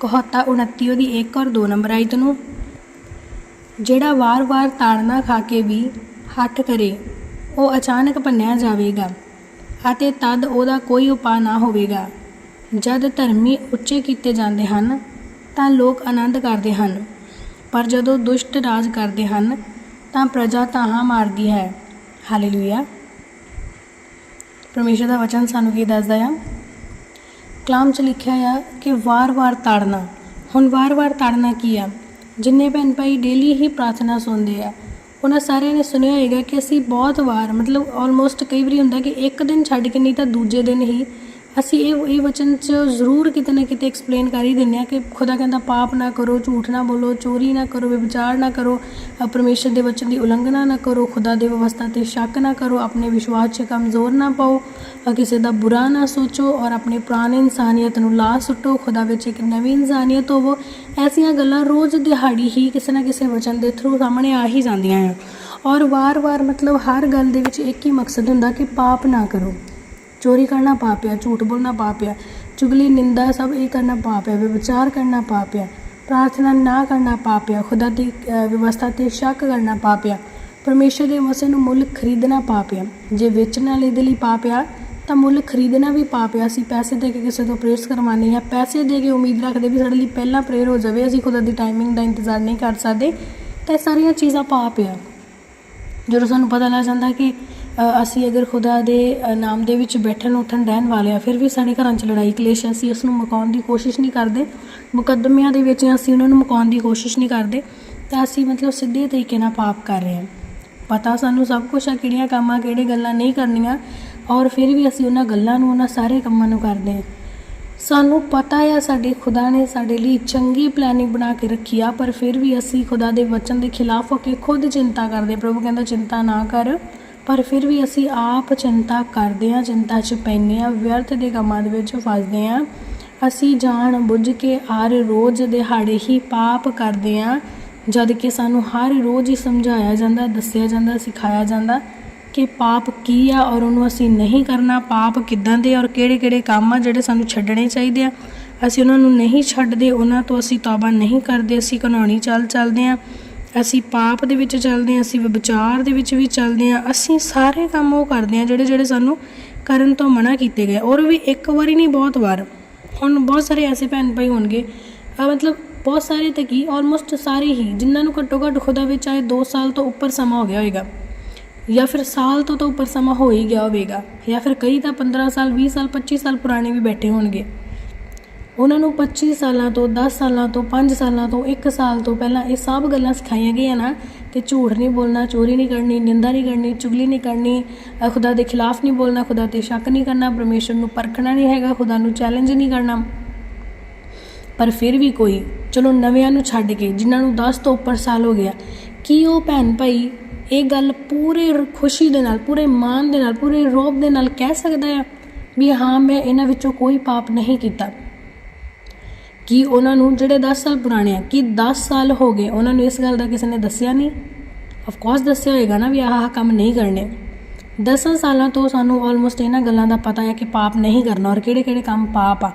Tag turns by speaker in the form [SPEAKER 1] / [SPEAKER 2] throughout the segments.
[SPEAKER 1] ਕਹੋਤਾ 29 ਉਹਦੀ 1 ਔਰ 2 ਨੰਬਰ ਆਇਤ ਨੂੰ ਜਿਹੜਾ ਵਾਰ-ਵਾਰ ਤਾੜਨਾ ਖਾ ਕੇ ਵੀ ਹੱਠ ਕਰੇ, ਉਹ ਅਚਾਨਕ ਭੰਨਿਆ ਜਾਵੇਗਾ ਅਤੇ ਤਦ ਉਹਦਾ ਕੋਈ ਉਪਾਅ ਨਾ ਹੋਵੇਗਾ। ਜਦ ਧਰਮੀ ਉੱਚੇ ਕੀਤੇ ਜਾਂਦੇ ਹਨ, ਤਾਂ ਲੋਕ ਆਨੰਦ ਕਰਦੇ ਹਨ। ਪਰ ਜਦੋਂ ਦੁਸ਼ਟ ਰਾਜ ਕਰਦੇ ਹਨ, ਤਾਂ ਪ੍ਰਜਾ ਤਾਹਾਂ ਮਾਰਦੀ ਹੈ। ਹਾਲੇਲੂਇਆ ਪਰਮੇਸ਼ਰ ਦਾ ਵਚਨ ਸਾਨੂੰ ਕੀ ਦੱਸਦਾ ਆ? ਕਲਾਮ 'ਚ ਲਿਖਿਆ ਆ ਕਿ ਵਾਰ-ਵਾਰ ਤਾੜਨਾ। ਹੁਣ ਵਾਰ-ਵਾਰ ਤਾੜਨਾ ਕੀ ਆ? ਜਿੰਨੇ ਭੈਣ ਭਾਈ ਡੇਲੀ ਹੀ ਪ੍ਰਾਰਥਨਾ ਸੁਣਦੇ ਆ। ਉਹਨਾਂ ਸਾਰਿਆਂ ਨੇ ਸੁਣਿਆ ਹੋਏਗਾ ਕਿ ਅਸੀਂ ਬਹੁਤ ਵਾਰ, ਮਤਲਬ ਆਲਮੋਸਟ ਕਈ ਵਾਰੀ ਹੁੰਦਾ ਕਿ ਇੱਕ ਦਿਨ ਛੱਡ ਕੇ ਨਹੀਂ ਤਾਂ ਦੂਜੇ ਦਿਨ ਹੀ ਅਸੀਂ ਇਹ ਇਹ ਵਚਨ 'ਚ ਜ਼ਰੂਰ ਕਿਤੇ ਨਾ ਕਿਤੇ ਐਕਸਪਲੇਨ ਕਰ ਹੀ ਦਿੰਦੇ ਆ ਕਿ ਖੁਦਾ ਕਹਿੰਦਾ ਪਾਪ ਨਾ ਕਰੋ ਝੂਠ ਨਾ ਬੋਲੋ ਚੋਰੀ ਨਾ ਕਰੋ ਵਿਚਾਰ ਨਾ ਕਰੋ ਅ, ਪਰਮੇਸ਼ਰ ਦੇ ਵਚਨ ਦੀ ਉਲੰਘਣਾ ਨਾ ਕਰੋ ਖੁਦਾ ਦੇ ਵਿਵਸਥਾ ਤੇ ਸ਼ੱਕ ਨਾ ਕਰੋ ਆਪਣੇ ਵਿਸ਼ਵਾਸ 'ਚ ਕਮਜ਼ੋਰ ਨਾ ਪਾਓ ਕਿਸੇ ਦਾ ਬੁਰਾ ਨਾ ਸੋਚੋ ਔਰ ਆਪਣੇ ਪੁਰਾਣੇ ਇਨਸਾਨੀਅਤ ਨੂੰ ਲਾ ਸੁੱਟੋ ਖੁਦਾ ਵਿੱਚ ਇੱਕ ਨਵੀਂ ਇਨਸਾਨੀਅਤ ਹੋਵੋ। ਐਸੀਆਂ ਗੱਲਾਂ ਰੋਜ਼ ਦਿਹਾੜੀ ਹੀ ਕਿਸੇ ਨਾ ਕਿਸੇ ਵਚਨ ਦੇ ਥਰੂ ਸਾਹਮਣੇ ਆ ਹੀ ਜਾਂਦੀਆਂ ਆ। ਔਰ ਵਾਰ-ਵਾਰ ਮਤਲਬ ਹਰ ਗੱਲ ਦੇ ਵਿੱਚ ਇੱਕ ਹੀ ਮਕਸਦ ਹੁੰਦਾ ਕਿ ਪਾਪ ਨਾ ਕਰੋ। ਚੋਰੀ ਕਰਨਾ ਪਾਪ ਹੈ ਝੂਠ ਬੋਲਣਾ ਪਾਪ ਹੈ ਚੁਗਲੀ, ਨਿੰਦਾ ਸਭ ਇਹ ਕਰਨਾ ਪਾਪ ਹੈ ਵਿਚਾਰ ਕਰਨਾ ਪਾਪ ਹੈ ਪ੍ਰਾਰਥਨਾ ਨਾ ਕਰਨਾ ਪਾਪ ਹੈ ਖੁਦਾ ਦੀ ਵਿਵਸਥਾ ਤੇ ਸ਼ੱਕ ਕਰਨਾ ਪਾਪ ਹੈ ਪਰਮੇਸ਼ਰ ਦੇ ਵਸੇ ਨੂੰ ਮੁੱਲ ਖਰੀਦਣਾ ਪਾਪ ਹੈ ਜੇ ਵੇਚਣ ਵਾਲੇ ਦੇ ਲਈ ਪਾਪ ਹੈ ਤਾਂ ਮੁੱਲ ਖਰੀਦਣਾ ਵੀ ਪਾਪ ਹੈ ਅਸੀਂ ਪੈਸੇ ਦੇ ਕੇ ਕਿਸੇ ਤੋਂ ਪ੍ਰੇਅਰਸ ਕਰਵਾਉਣੀ ਹੈ, ਪੈਸੇ ਦੇ ਕੇ ਉਮੀਦ ਰੱਖਦੇ ਵੀ ਸਾਡੇ ਲਈ ਪਹਿਲਾਂ ਪ੍ਰੇਅਰ ਹੋ ਜਾਵੇ, ਅਸੀਂ ਖੁਦਾ ਦੀ ਟਾਈਮਿੰਗ ਦਾ ਇੰਤਜ਼ਾਰ ਨਹੀਂ ਕਰ ਸਕਦੇ, ਤਾਂ ਇਹ ਸਾਰੀਆਂ ਚੀਜ਼ਾਂ ਪਾਪ ਆ ਜਦੋਂ ਸਾਨੂੰ ਪਤਾ ਲੱਗ ਜਾਂਦਾ ਕਿ ਅਸੀਂ ਅਗਰ ਖੁਦਾ ਦੇ ਨਾਮ ਦੇ ਵਿੱਚ ਬੈਠਣ, ਉੱਠਣ, ਰਹਿਣ ਵਾਲੇ ਆ, ਫਿਰ ਵੀ ਸਾਡੇ ਘਰਾਂ 'ਚ ਲੜਾਈ, ਕਲੇਸ਼, ਅਸੀਂ ਉਸ ਨੂੰ ਮੁਕਾਉਣ ਦੀ ਕੋਸ਼ਿਸ਼ ਨਹੀਂ ਕਰਦੇ। ਮੁਕੱਦਮਿਆਂ ਦੇ ਵਿੱਚ ਅਸੀਂ ਉਹਨਾਂ ਨੂੰ ਮੁਕਾਉਣ ਦੀ ਕੋਸ਼ਿਸ਼ ਨਹੀਂ ਕਰਦੇ, ਤਾਂ ਅਸੀਂ ਮਤਲਬ ਸਿੱਧੇ ਤਰੀਕੇ ਨਾਲ ਪਾਪ ਕਰ ਰਹੇ ਹਾਂ। ਪਤਾ ਸਾਨੂੰ ਸਭ ਕੁਝ ਆ, ਕਿਹੜੀਆਂ ਕੰਮਾਂ, ਕਿਹੜੇ ਗੱਲਾਂ ਨਹੀਂ ਕਰਨੀਆਂ, ਔਰ ਫਿਰ ਵੀ ਅਸੀਂ ਉਹਨਾਂ ਗੱਲਾਂ ਨੂੰ, ਉਹਨਾਂ ਸਾਰੇ ਕੰਮਾਂ ਨੂੰ ਕਰਦੇ ਹਾਂ। ਸਾਨੂੰ ਪਤਾ ਆ, ਸਾਡੇ ਖੁਦਾ ਨੇ ਸਾਡੇ ਲਈ ਚੰਗੀ ਪਲੈਨਿੰਗ ਬਣਾ ਕੇ ਰੱਖੀ ਆ, ਪਰ ਫਿਰ ਵੀ ਅਸੀਂ ਖੁਦਾ ਦੇ ਵਚਨ ਦੇ ਖਿਲਾਫ ਹੋ ਕੇ ਖੁਦ ਚਿੰਤਾ ਕਰਦੇ ਪ੍ਰਭੂ ਕਹਿੰਦਾ, ਚਿੰਤਾ ਨਾ ਕਰ ਪਰ ਫਿਰ ਵੀ ਅਸੀਂ ਆਪ ਚਿੰਤਾ ਕਰਦੇ ਹਾਂ, ਚਿੰਤਾ 'ਚ ਪੈਂਦੇ ਆ ਵਿਅਰਥ ਦੇ ਕੰਮਾਂ ਦੇ ਵਿੱਚ ਫਸਦੇ ਆ ਅਸੀਂ ਜਾਣ ਬੁੱਝ ਕੇ ਹਰ ਰੋਜ਼ ਦਿਹਾੜੇ ਹੀ ਪਾਪ ਕਰਦੇ ਆ ਜਦ ਕਿ ਸਾਨੂੰ ਹਰ ਰੋਜ਼ ਹੀ ਸਮਝਾਇਆ ਜਾਂਦਾ, ਦੱਸਿਆ ਜਾਂਦਾ, ਸਿਖਾਇਆ ਜਾਂਦਾ ਕਿ ਪਾਪ ਕੀ ਆ ਔਰ ਉਹਨੂੰ ਅਸੀਂ ਨਹੀਂ ਕਰਨਾ। ਪਾਪ ਕਿੱਦਾਂ ਦੇ ਔਰ ਕਿਹੜੇ-ਕਿਹੜੇ ਕੰਮ ਆ ਜਿਹੜੇ ਸਾਨੂੰ ਛੱਡਣੇ ਚਾਹੀਦੇ ਆ। ਅਸੀਂ ਉਹਨਾਂ ਨੂੰ ਨਹੀਂ ਛੱਡਦੇ, ਉਹਨਾਂ ਤੋਂ ਅਸੀਂ ਤੌਬਾ ਨਹੀਂ ਕਰਦੇ, ਅਸੀਂ ਕਾਨੂੰਨੀ ਚੱਲ ਚੱਲਦੇ ਆ ਅਸੀਂ ਪਾਪ ਦੇ ਵਿੱਚ ਚੱਲਦੇ ਹਾਂ, ਅਸੀਂ ਵਿਚਾਰ ਦੇ ਵਿੱਚ ਵੀ ਚੱਲਦੇ ਹਾਂ, ਅਸੀਂ ਸਾਰੇ ਕੰਮ ਉਹ ਕਰਦੇ ਹਾਂ ਜਿਹੜੇ ਜਿਹੜੇ ਸਾਨੂੰ ਕਰਨ ਤੋਂ ਮਨਾ ਕੀਤੇ ਗਏ। ਔਰ ਵੀ ਇੱਕ ਵਾਰੀ ਨਹੀਂ, ਬਹੁਤ ਵਾਰ। ਹੁਣ ਬਹੁਤ ਸਾਰੇ ਐਸੇ ਭੈਣ ਭਾਈ ਹੋਣਗੇ ਮਤਲਬ ਬਹੁਤ ਸਾਰੇ ਤੇ ਕੀ ਆਲਮੋਸਟ ਸਾਰੇ ਹੀ, ਜਿਨ੍ਹਾਂ ਨੂੰ ਘੱਟੋ ਘੱਟ ਖੁਦਾ ਵਿੱਚ ਆਏ 2 ਸਾਲ ਤੋਂ ਉੱਪਰ ਸਮਾਂ ਹੋ ਗਿਆ ਹੋਵੇਗਾ ਜਾਂ ਫਿਰ ਸਾਲ ਤੋਂ ਤਾਂ ਉੱਪਰ ਸਮਾਂ ਹੋ ਹੀ ਗਿਆ ਹੋਵੇਗਾ। ਜਾਂ ਫਿਰ ਕਈ ਤਾਂ 15 ਸਾਲ 20 ਸਾਲ 25 ਸਾਲ ਪੁਰਾਣੇ ਵੀ ਬੈਠੇ ਹੋਣਗੇ। ਉਹਨਾਂ ਨੂੰ 25 ਸਾਲਾਂ ਤੋਂ 10 ਸਾਲਾਂ ਤੋਂ 5 ਸਾਲਾਂ ਤੋਂ 1 ਸਾਲ ਤੋਂ ਪਹਿਲਾਂ ਇਹ ਸਭ ਗੱਲਾਂ ਸਿਖਾਈਆਂ ਗਈਆਂ ਨਾ ਕਿ ਝੂਠ ਨਹੀਂ ਬੋਲਣਾ, ਚੋਰੀ ਨਹੀਂ ਕਰਨੀ, ਨਿੰਦਾ ਨਹੀਂ ਕਰਨੀ, ਚੁਗਲੀ ਨਹੀਂ ਕਰਨੀ ਖੁਦਾ ਦੇ ਖਿਲਾਫ ਨਹੀਂ ਬੋਲਣਾ, ਖੁਦਾ ਤੇ ਸ਼ੱਕ ਨਹੀਂ ਕਰਨਾ, ਪਰਮੇਸ਼ਰ ਨੂੰ ਪਰਖਣਾ ਨਹੀਂ ਹੈਗਾ, ਖੁਦਾ ਨੂੰ ਚੈਲੰਜ ਨਹੀਂ ਕਰਨਾ। ਪਰ ਫਿਰ ਵੀ ਕੋਈ, ਚਲੋ ਨਵਿਆਂ ਨੂੰ ਛੱਡ ਕੇ, ਜਿਨ੍ਹਾਂ ਨੂੰ 10 ਤੋਂ ਉੱਪਰ ਸਾਲ ਹੋ ਗਿਆ, ਕੀ ਉਹ ਭੈਣ ਭਾਈ ਇਹ ਗੱਲ ਪੂਰੇ ਖੁਸ਼ੀ ਦੇ ਨਾਲ, ਪੂਰੇ ਮਾਣ ਦੇ ਨਾਲ, ਪੂਰੇ ਰੋਬ ਦੇ ਨਾਲ ਕਹਿ ਸਕਦਾ ਹੈ ਵੀ ਹਾਂ, ਮੈਂ ਇਹਨਾਂ ਵਿੱਚੋਂ ਕੋਈ ਪਾਪ ਨਹੀਂ ਕੀਤਾ। ਕਿ ਉਹਨਾਂ ਨੂੰ ਜਿਹੜੇ 10 ਸਾਲ ਪੁਰਾਣੇ ਆ, ਕਿ 10 ਸਾਲ ਹੋ ਗਏ ਉਹਨਾਂ ਨੂੰ ਇਸ ਗੱਲ ਦਾ ਕਿਸੇ ਨੇ ਦੱਸਿਆ ਨਹੀਂ? ਆਫ ਕੋਰਸ ਦੱਸਿਆ ਹੋਏਗਾ ਨਾ ਵੀ ਆਹ ਆਹ ਕੰਮ ਨਹੀਂ ਕਰਨੇ। 10 ਸਾਲਾਂ ਤੋਂ ਸਾਨੂੰ ਆਲਮੋਸਟ ਇਹਨਾਂ ਗੱਲਾਂ ਦਾ ਪਤਾ ਹੈ ਕਿ ਪਾਪ ਨਹੀਂ ਕਰਨਾ ਔਰ ਕਿਹੜੇ-ਕਿਹੜੇ ਕੰਮ ਪਾਪ ਆ।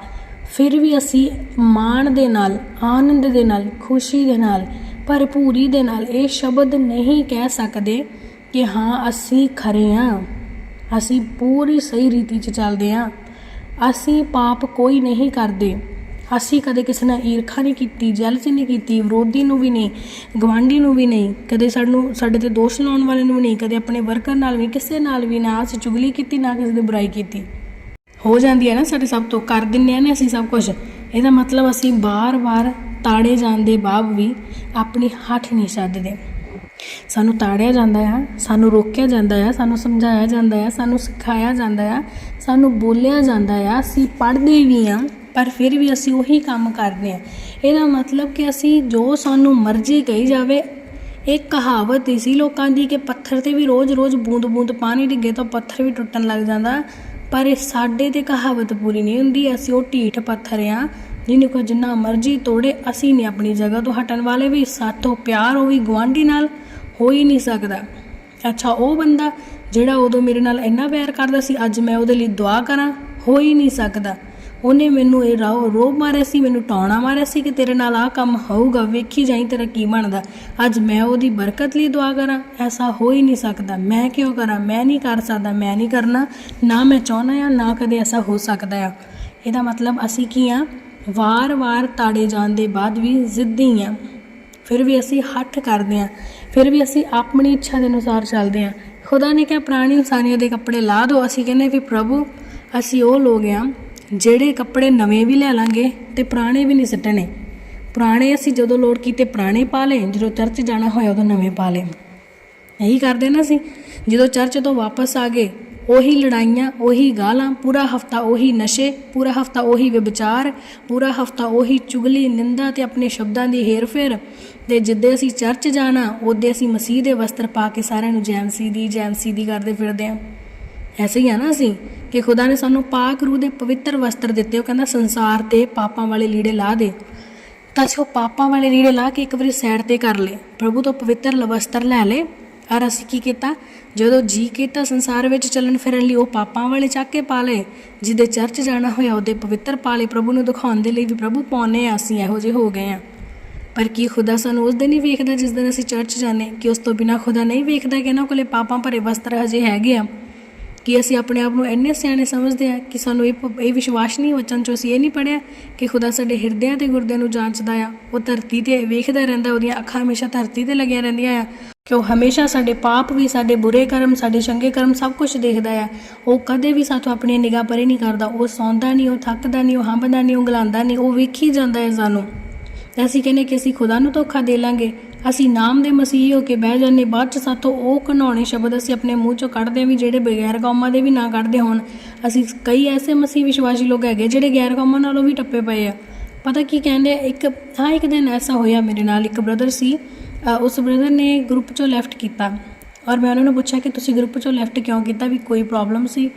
[SPEAKER 1] ਫਿਰ ਵੀ ਅਸੀਂ ਮਾਣ ਦੇ ਨਾਲ, ਆਨੰਦ ਦੇ ਨਾਲ, ਖੁਸ਼ੀ ਦੇ ਨਾਲ, ਭਰਪੂਰੀ ਦੇ ਨਾਲ ਇਹ ਸ਼ਬਦ ਨਹੀਂ ਕਹਿ ਸਕਦੇ ਕਿ ਹਾਂ, ਅਸੀਂ ਖਰੇ ਹਾਂ ਅਸੀਂ ਪੂਰੀ ਸਹੀ ਰੀਤੀ 'ਚ ਚੱਲਦੇ ਹਾਂ ਅਸੀਂ ਪਾਪ ਕੋਈ ਨਹੀਂ ਕਰਦੇ। ਅਸੀਂ ਕਦੇ ਕਿਸੇ ਨਾਲ ਈਰਖਾ ਨਹੀਂ ਕੀਤੀ ਜੈਲਸੀ ਨਹੀਂ ਕੀਤੀ, ਵਿਰੋਧੀ ਨੂੰ ਵੀ ਨਹੀਂ ਗਵਾਂਢੀ ਨੂੰ ਵੀ ਨਹੀਂ, ਕਦੇ ਸਾਨੂੰ, ਸਾਡੇ ਤੇ ਦੋਸ਼ ਲਾਉਣ ਵਾਲੇ ਨੂੰ ਵੀ ਨਹੀਂ, ਕਦੇ ਆਪਣੇ ਵਰਕਰ ਨਾਲ ਵੀ, ਕਿਸੇ ਨਾਲ ਵੀ ਨਾ ਅਸੀਂ ਚੁਗਲੀ ਕੀਤੀ, ਨਾ ਕਿਸੇ ਦੀ ਬੁਰਾਈ ਕੀਤੀ। ਹੋ ਜਾਂਦੀ ਹੈ ਨਾ, ਸਾਡੇ ਸਭ ਤੋਂ ਕਰ ਦਿੰਨੇ ਆ ਨਾ ਅਸੀਂ ਸਭ ਕੁਝ। ਇਹਦਾ ਮਤਲਬ ਅਸੀਂ ਬਾਰ-ਬਾਰ ਤਾੜੇ ਜਾਣ ਦੇ ਬਾਅਦ ਵੀ ਆਪਣੀ ਹੱਠ ਨਹੀਂ ਛੱਡਦੇ। ਸਾਨੂੰ ਤਾੜਿਆ ਜਾਂਦਾ ਆ, ਸਾਨੂੰ ਰੋਕਿਆ ਜਾਂਦਾ ਆ, ਸਾਨੂੰ ਸਮਝਾਇਆ ਜਾਂਦਾ ਆ, ਸਾਨੂੰ ਸਿਖਾਇਆ ਜਾਂਦਾ ਆ, ਸਾਨੂੰ ਬੋਲਿਆ ਜਾਂਦਾ ਆ, ਅਸੀਂ ਪੜ੍ਹਦੇ ਵੀ ਆ। ਪਰ ਫਿਰ ਵੀ ਅਸੀਂ ਉਹੀ ਕੰਮ ਕਰਦੇ ਹਾਂ। ਇਹਦਾ ਮਤਲਬ ਕਿ ਅਸੀਂ ਜੋ ਸਾਨੂੰ ਮਰਜ਼ੀ ਕਹੀ ਜਾਵੇ ਇੱਕ ਕਹਾਵਤ ਹੀ ਸੀ ਲੋਕਾਂ ਦੀ ਕਿ ਪੱਥਰ ਤੇ ਵੀ ਰੋਜ਼-ਰੋਜ਼ ਬੂੰਦ-ਬੂੰਦ ਪਾਣੀ ਡਿੱਗੇ ਤਾਂ ਪੱਥਰ ਵੀ ਟੁੱਟਣ ਲੱਗ ਜਾਂਦਾ। ਪਰ ਇਹ ਸਾਡੇ ਤੇ ਕਹਾਵਤ ਪੂਰੀ ਨਹੀਂ ਹੁੰਦੀ, ਅਸੀਂ ਉਹ ਢੀਠ ਪੱਥਰ ਆ ਜਿਹਨੂੰ ਕੋ ਜਿੰਨਾ ਮਰਜ਼ੀ ਤੋੜੇ, ਅਸੀਂ ਨਹੀਂ ਆਪਣੀ ਜਗ੍ਹਾ ਤੋਂ ਹਟਣ ਵਾਲੇ। ਵੀ ਸਾਥੋਂ ਪਿਆਰ ਉਹ ਵੀ ਗਵਾਂਢੀ ਨਾਲ ਹੋ ਹੀ ਨਹੀਂ ਸਕਦਾ। ਅੱਛਾ, ਉਹ ਬੰਦਾ ਜਿਹੜਾ ਉਦੋਂ ਮੇਰੇ ਨਾਲ ਇੰਨਾ ਪਿਆਰ ਕਰਦਾ ਸੀ, ਅੱਜ ਮੈਂ ਉਹਦੇ ਲਈ ਦੁਆ ਕਰਾਂ, ਹੋ ਹੀ ਨਹੀਂ ਸਕਦਾ। ਉਹਨੇ ਮੈਨੂੰ ਇਹ ਰਾਹ ਰੋਬ ਮਾਰਿਆ ਸੀ, ਮੈਨੂੰ ਟਾਉਣਾ ਮਾਰਿਆ ਸੀ ਕਿ ਤੇਰੇ ਨਾਲ ਆਹ ਕੰਮ ਹੋਊਗਾ, ਵੇਖੀ ਜਾਈ ਤੇਰਾ ਕੀ ਬਣਦਾ। ਅੱਜ ਮੈਂ ਉਹਦੀ ਬਰਕਤ ਲਈ ਦੁਆ ਕਰਾਂ, ਐਸਾ ਹੋ ਹੀ ਨਹੀਂ ਸਕਦਾ। ਮੈਂ ਕਿਉਂ ਕਰਾਂ? ਮੈਂ ਨਹੀਂ ਕਰ ਸਕਦਾ, ਮੈਂ ਨਹੀਂ ਕਰਨਾ। ਨਾ ਮੈਂ ਚਾਹੁੰਦਾ ਆ ਨਾ ਕਦੇ ਐਸਾ ਹੋ ਸਕਦਾ ਆ। ਇਹਦਾ ਮਤਲਬ ਅਸੀਂ ਕੀ ਆ? ਵਾਰ-ਵਾਰ ਤਾੜੇ ਜਾਣ ਦੇ ਬਾਅਦ ਵੀ ਜ਼ਿੱਦੀ ਆ। ਫਿਰ ਵੀ ਅਸੀਂ ਹੱਠ ਕਰਦੇ ਆ। ਫਿਰ ਵੀ ਅਸੀਂ ਆਪਣੀ ਇੱਛਾ ਦੇ ਅਨੁਸਾਰ ਚੱਲਦੇ ਆ। ਖੁਦਾ ਨੇ ਕਿਹਾ, ਪ੍ਰਾਣੀ ਇਨਸਾਨੀਅਤ ਦੇ ਕੱਪੜੇ ਲਾ ਦਿਓ। ਅਸੀਂ ਕਹਿੰਦੇ ਵੀ ਪ੍ਰਭੂ, ਅਸੀਂ ਉਹ ਲੋਕ ਆ ਜਿਹੜੇ ਕੱਪੜੇ ਨਵੇਂ ਵੀ ਲੈ ਲਾਂਗੇ ਤੇ ਪੁਰਾਣੇ ਵੀ ਨਹੀਂ ਸਿੱਟਣੇ। ਪੁਰਾਣੇ ਅਸੀਂ ਜਦੋਂ ਲੋੜ ਕੀਤੇ ਪੁਰਾਣੇ ਪਾ ਲਏ, ਜਦੋਂ ਚਰਚ ਜਾਣਾ ਹੋਇਆ ਉਦੋਂ ਨਵੇਂ ਪਾ ਲਏ। ਇਹੀ ਕਰਦੇ ਨਾ ਅਸੀਂ, ਜਦੋਂ ਚਰਚ ਤੋਂ ਵਾਪਸ ਆ ਗਏ, ਉਹੀ ਲੜਾਈਆਂ, ਉਹੀ ਗਾਲਾਂ, ਪੂਰਾ ਹਫਤਾ ਉਹੀ ਨਸ਼ੇ, ਪੂਰਾ ਹਫਤਾ ਉਹੀ ਵਿਚਾਰ ਪੂਰਾ ਹਫਤਾ ਉਹੀ ਚੁਗਲੀ, ਨਿੰਦਾ ਤੇ ਆਪਣੇ ਸ਼ਬਦਾਂ ਦੀ ਹੇਰ-ਫੇਰ। ਤੇ ਜਿੱਦੇ ਅਸੀਂ ਚਰਚ ਜਾਣਾ, ਉਹਦੇ ਅਸੀਂ ਮਸੀਹ ਦੇ ਵਸਤਰ ਪਾ ਕੇ ਸਾਰਿਆਂ ਨੂੰ ਜੈਮਸੀ ਦੀ ਜੈਮਸੀ ਦੀ ਕਰਦੇ ਫਿਰਦੇ ਆਂ। ਐਸੇ ਹੀ ਆ ਨਾ ਅਸੀਂ ਕਿ ਖੁਦਾ ਨੇ ਸਾਨੂੰ ਪਾਕ ਰੂਹ ਦੇ ਪਵਿੱਤਰ ਵਸਤਰ ਦਿੱਤੇ, ਉਹ ਕਹਿੰਦਾ ਸੰਸਾਰ ਤੇ ਪਾਪਾਂ ਵਾਲੇ ਲੀੜੇ ਲਾ ਦੇ। ਤਾਂ ਅਸੀਂ ਉਹ ਪਾਪਾਂ ਵਾਲੇ ਲੀੜੇ ਲਾ ਕੇ ਇੱਕ ਵਾਰੀ ਸਾਈਡ ਤੇ ਕਰ ਲਏ। ਪ੍ਰਭੂ ਤੋਂ ਪਵਿੱਤਰ ਲਵਸਤਰ ਲੈ ਲਏ। ਔਰ ਅਸੀਂ ਕੀ ਕੀਤਾ? ਜਦੋਂ ਜੀ ਕੀਤਾ ਸੰਸਾਰ ਵਿੱਚ ਚੱਲਣ ਫਿਰਨ ਲਈ, ਉਹ ਪਾਪਾਂ ਵਾਲੇ ਚੱਕ ਕੇ ਪਾ ਲਏ। ਜਿਹਦੇ ਚਰਚ ਜਾਣਾ ਹੋਇਆ, ਉਹਦੇ ਪਵਿੱਤਰ ਪਾ ਲਏ। ਪ੍ਰਭੂ ਨੂੰ ਦਿਖਾਉਣ ਦੇ ਲਈ ਵੀ ਪ੍ਰਭੂ ਪਾਉਨੇ ਆ, ਅਸੀਂ ਇਹੋ ਜਿਹੇ ਹੋ ਗਏ ਆ। ਪਰ ਕੀ ਖੁਦਾ ਸਾਨੂੰ ਉਸ ਦਿਨ ਹੀ ਵੇਖਦਾ ਜਿਸ ਦਿਨ ਅਸੀਂ ਚਰਚ ਜਾਂਦੇ? ਕਿ ਉਸ ਤੋਂ ਬਿਨਾ ਖੁਦਾ ਨਹੀਂ ਵੇਖਦਾ ਕਿ ਇਹਨਾਂ ਕੋਲੇ ਪਾਪਾਂ ਭਰੇ ਵਸਤਰ ਹਜੇ ਹੈਗੇ ਆ? ਕਿ ਅਸੀਂ ਆਪਣੇ ਆਪ ਨੂੰ ਇੰਨੇ ਸਿਆਣੇ ਸਮਝਦੇ ਹਾਂ ਕਿ ਸਾਨੂੰ ਇਹ ਪ- ਇਹ ਵਿਸ਼ਵਾਸ ਨਹੀਂ, ਵਚਨ ਚੋਂ ਅਸੀਂ ਇਹ ਨਹੀਂ ਪੜਿਆ ਕਿ ਖੁਦਾ ਸਾਡੇ ਹਿਰਦਿਆਂ ਤੇ ਗੁਰਦਿਆਂ ਨੂੰ ਜਾਂਚਦਾ ਆ, ਉਹ ਧਰਤੀ ਤੇ ਵੇਖਦਾ ਰਹਿੰਦਾ, ਉਹਦੀਆਂ ਅੱਖਾਂ ਹਮੇਸ਼ਾ ਧਰਤੀ ਤੇ ਲੱਗੀਆਂ ਰਹਿੰਦੀਆਂ ਆ। ਕਿ ਉਹ ਹਮੇਸ਼ਾ ਸਾਡੇ ਪਾਪ ਵੀ, ਸਾਡੇ ਬੁਰੇ ਕਰਮ, ਸਾਡੇ ਚੰਗੇ ਕਰਮ ਸਭ ਕੁਝ ਦੇਖਦਾ ਆ। ਉਹ ਕਦੇ ਵੀ ਸਾਥੋਂ ਆਪਣੀ ਨਿਗਾਹ ਪਰੇ ਨਹੀਂ ਕਰਦਾ, ਉਹ ਸੌਂਦਾ ਨਹੀਂ, ਉਹ ਥੱਕਦਾ ਨਹੀਂ, ਉਹ ਹੰਬਦਾ ਨਹੀਂ, ਉਹ ਗਲਾਉਂਦਾ ਨਹੀਂ, ਉਹ ਵੇਖੀ ਜਾਂਦਾ ਹੈ ਸਾਨੂੰ। ਤੇ ਅਸੀਂ ਕਹਿੰਦੇ ਕਿ ਅਸੀਂ ਖੁਦਾ ਨੂੰ ਧੋਖਾ ਦੇ ਲਾਂਗੇ। ਅਸੀਂ ਨਾਮ ਦੇ ਮਸੀਹ ਹੋ ਕੇ ਬਹਿ ਜਾਂਦੇ, ਬਾਅਦ ਚ ਸਾਥੋਂ ਉਹ ਘਨਾਉਣੇ ਸ਼ਬਦ ਅਸੀਂ ਆਪਣੇ ਮੂੰਹ ਚੋਂ ਕੱਢਦੇ ਹਾਂ ਵੀ ਜਿਹੜੇ ਬਗੈਰ ਕੌਮਾਂ ਦੇ ਵੀ ਨਾ ਕੱਢਦੇ ਹੋਣ। ਅਸੀਂ ਕਈ ਐਸੇ ਮਸੀਹ ਵਿਸ਼ਵਾਸੀ ਲੋਕ ਹੈਗੇ ਜਿਹੜੇ ਗੈਰ ਕੌਮਾਂ ਨਾਲੋਂ ਵੀ ਟੱਪੇ ਪਏ ਆ। ਪਤਾ ਕੀ ਕਹਿੰਦੇ ਇੱਕ ਹਾਂ ਇੱਕ ਦਿਨ ਐਸਾ ਹੋਇਆ ਮੇਰੇ ਨਾਲ, ਇੱਕ ਬ੍ਰਦਰ ਸੀ ਉਸ ਬ੍ਰਦਰ ਨੇ ਗਰੁੱਪ ਚੋਂ ਲੈਫਟ ਕੀਤਾ। ਔਰ ਮੈਂ ਉਹਨਾਂ ਨੂੰ ਪੁੱਛਿਆ ਕਿ ਤੁਸੀਂ ਗਰੁੱਪ ਚੋਂ ਲੈਫਟ ਕਿਉਂ ਕੀਤਾ ਵੀ ਕੋਈ ਪ੍ਰੋਬਲਮ ਸੀ?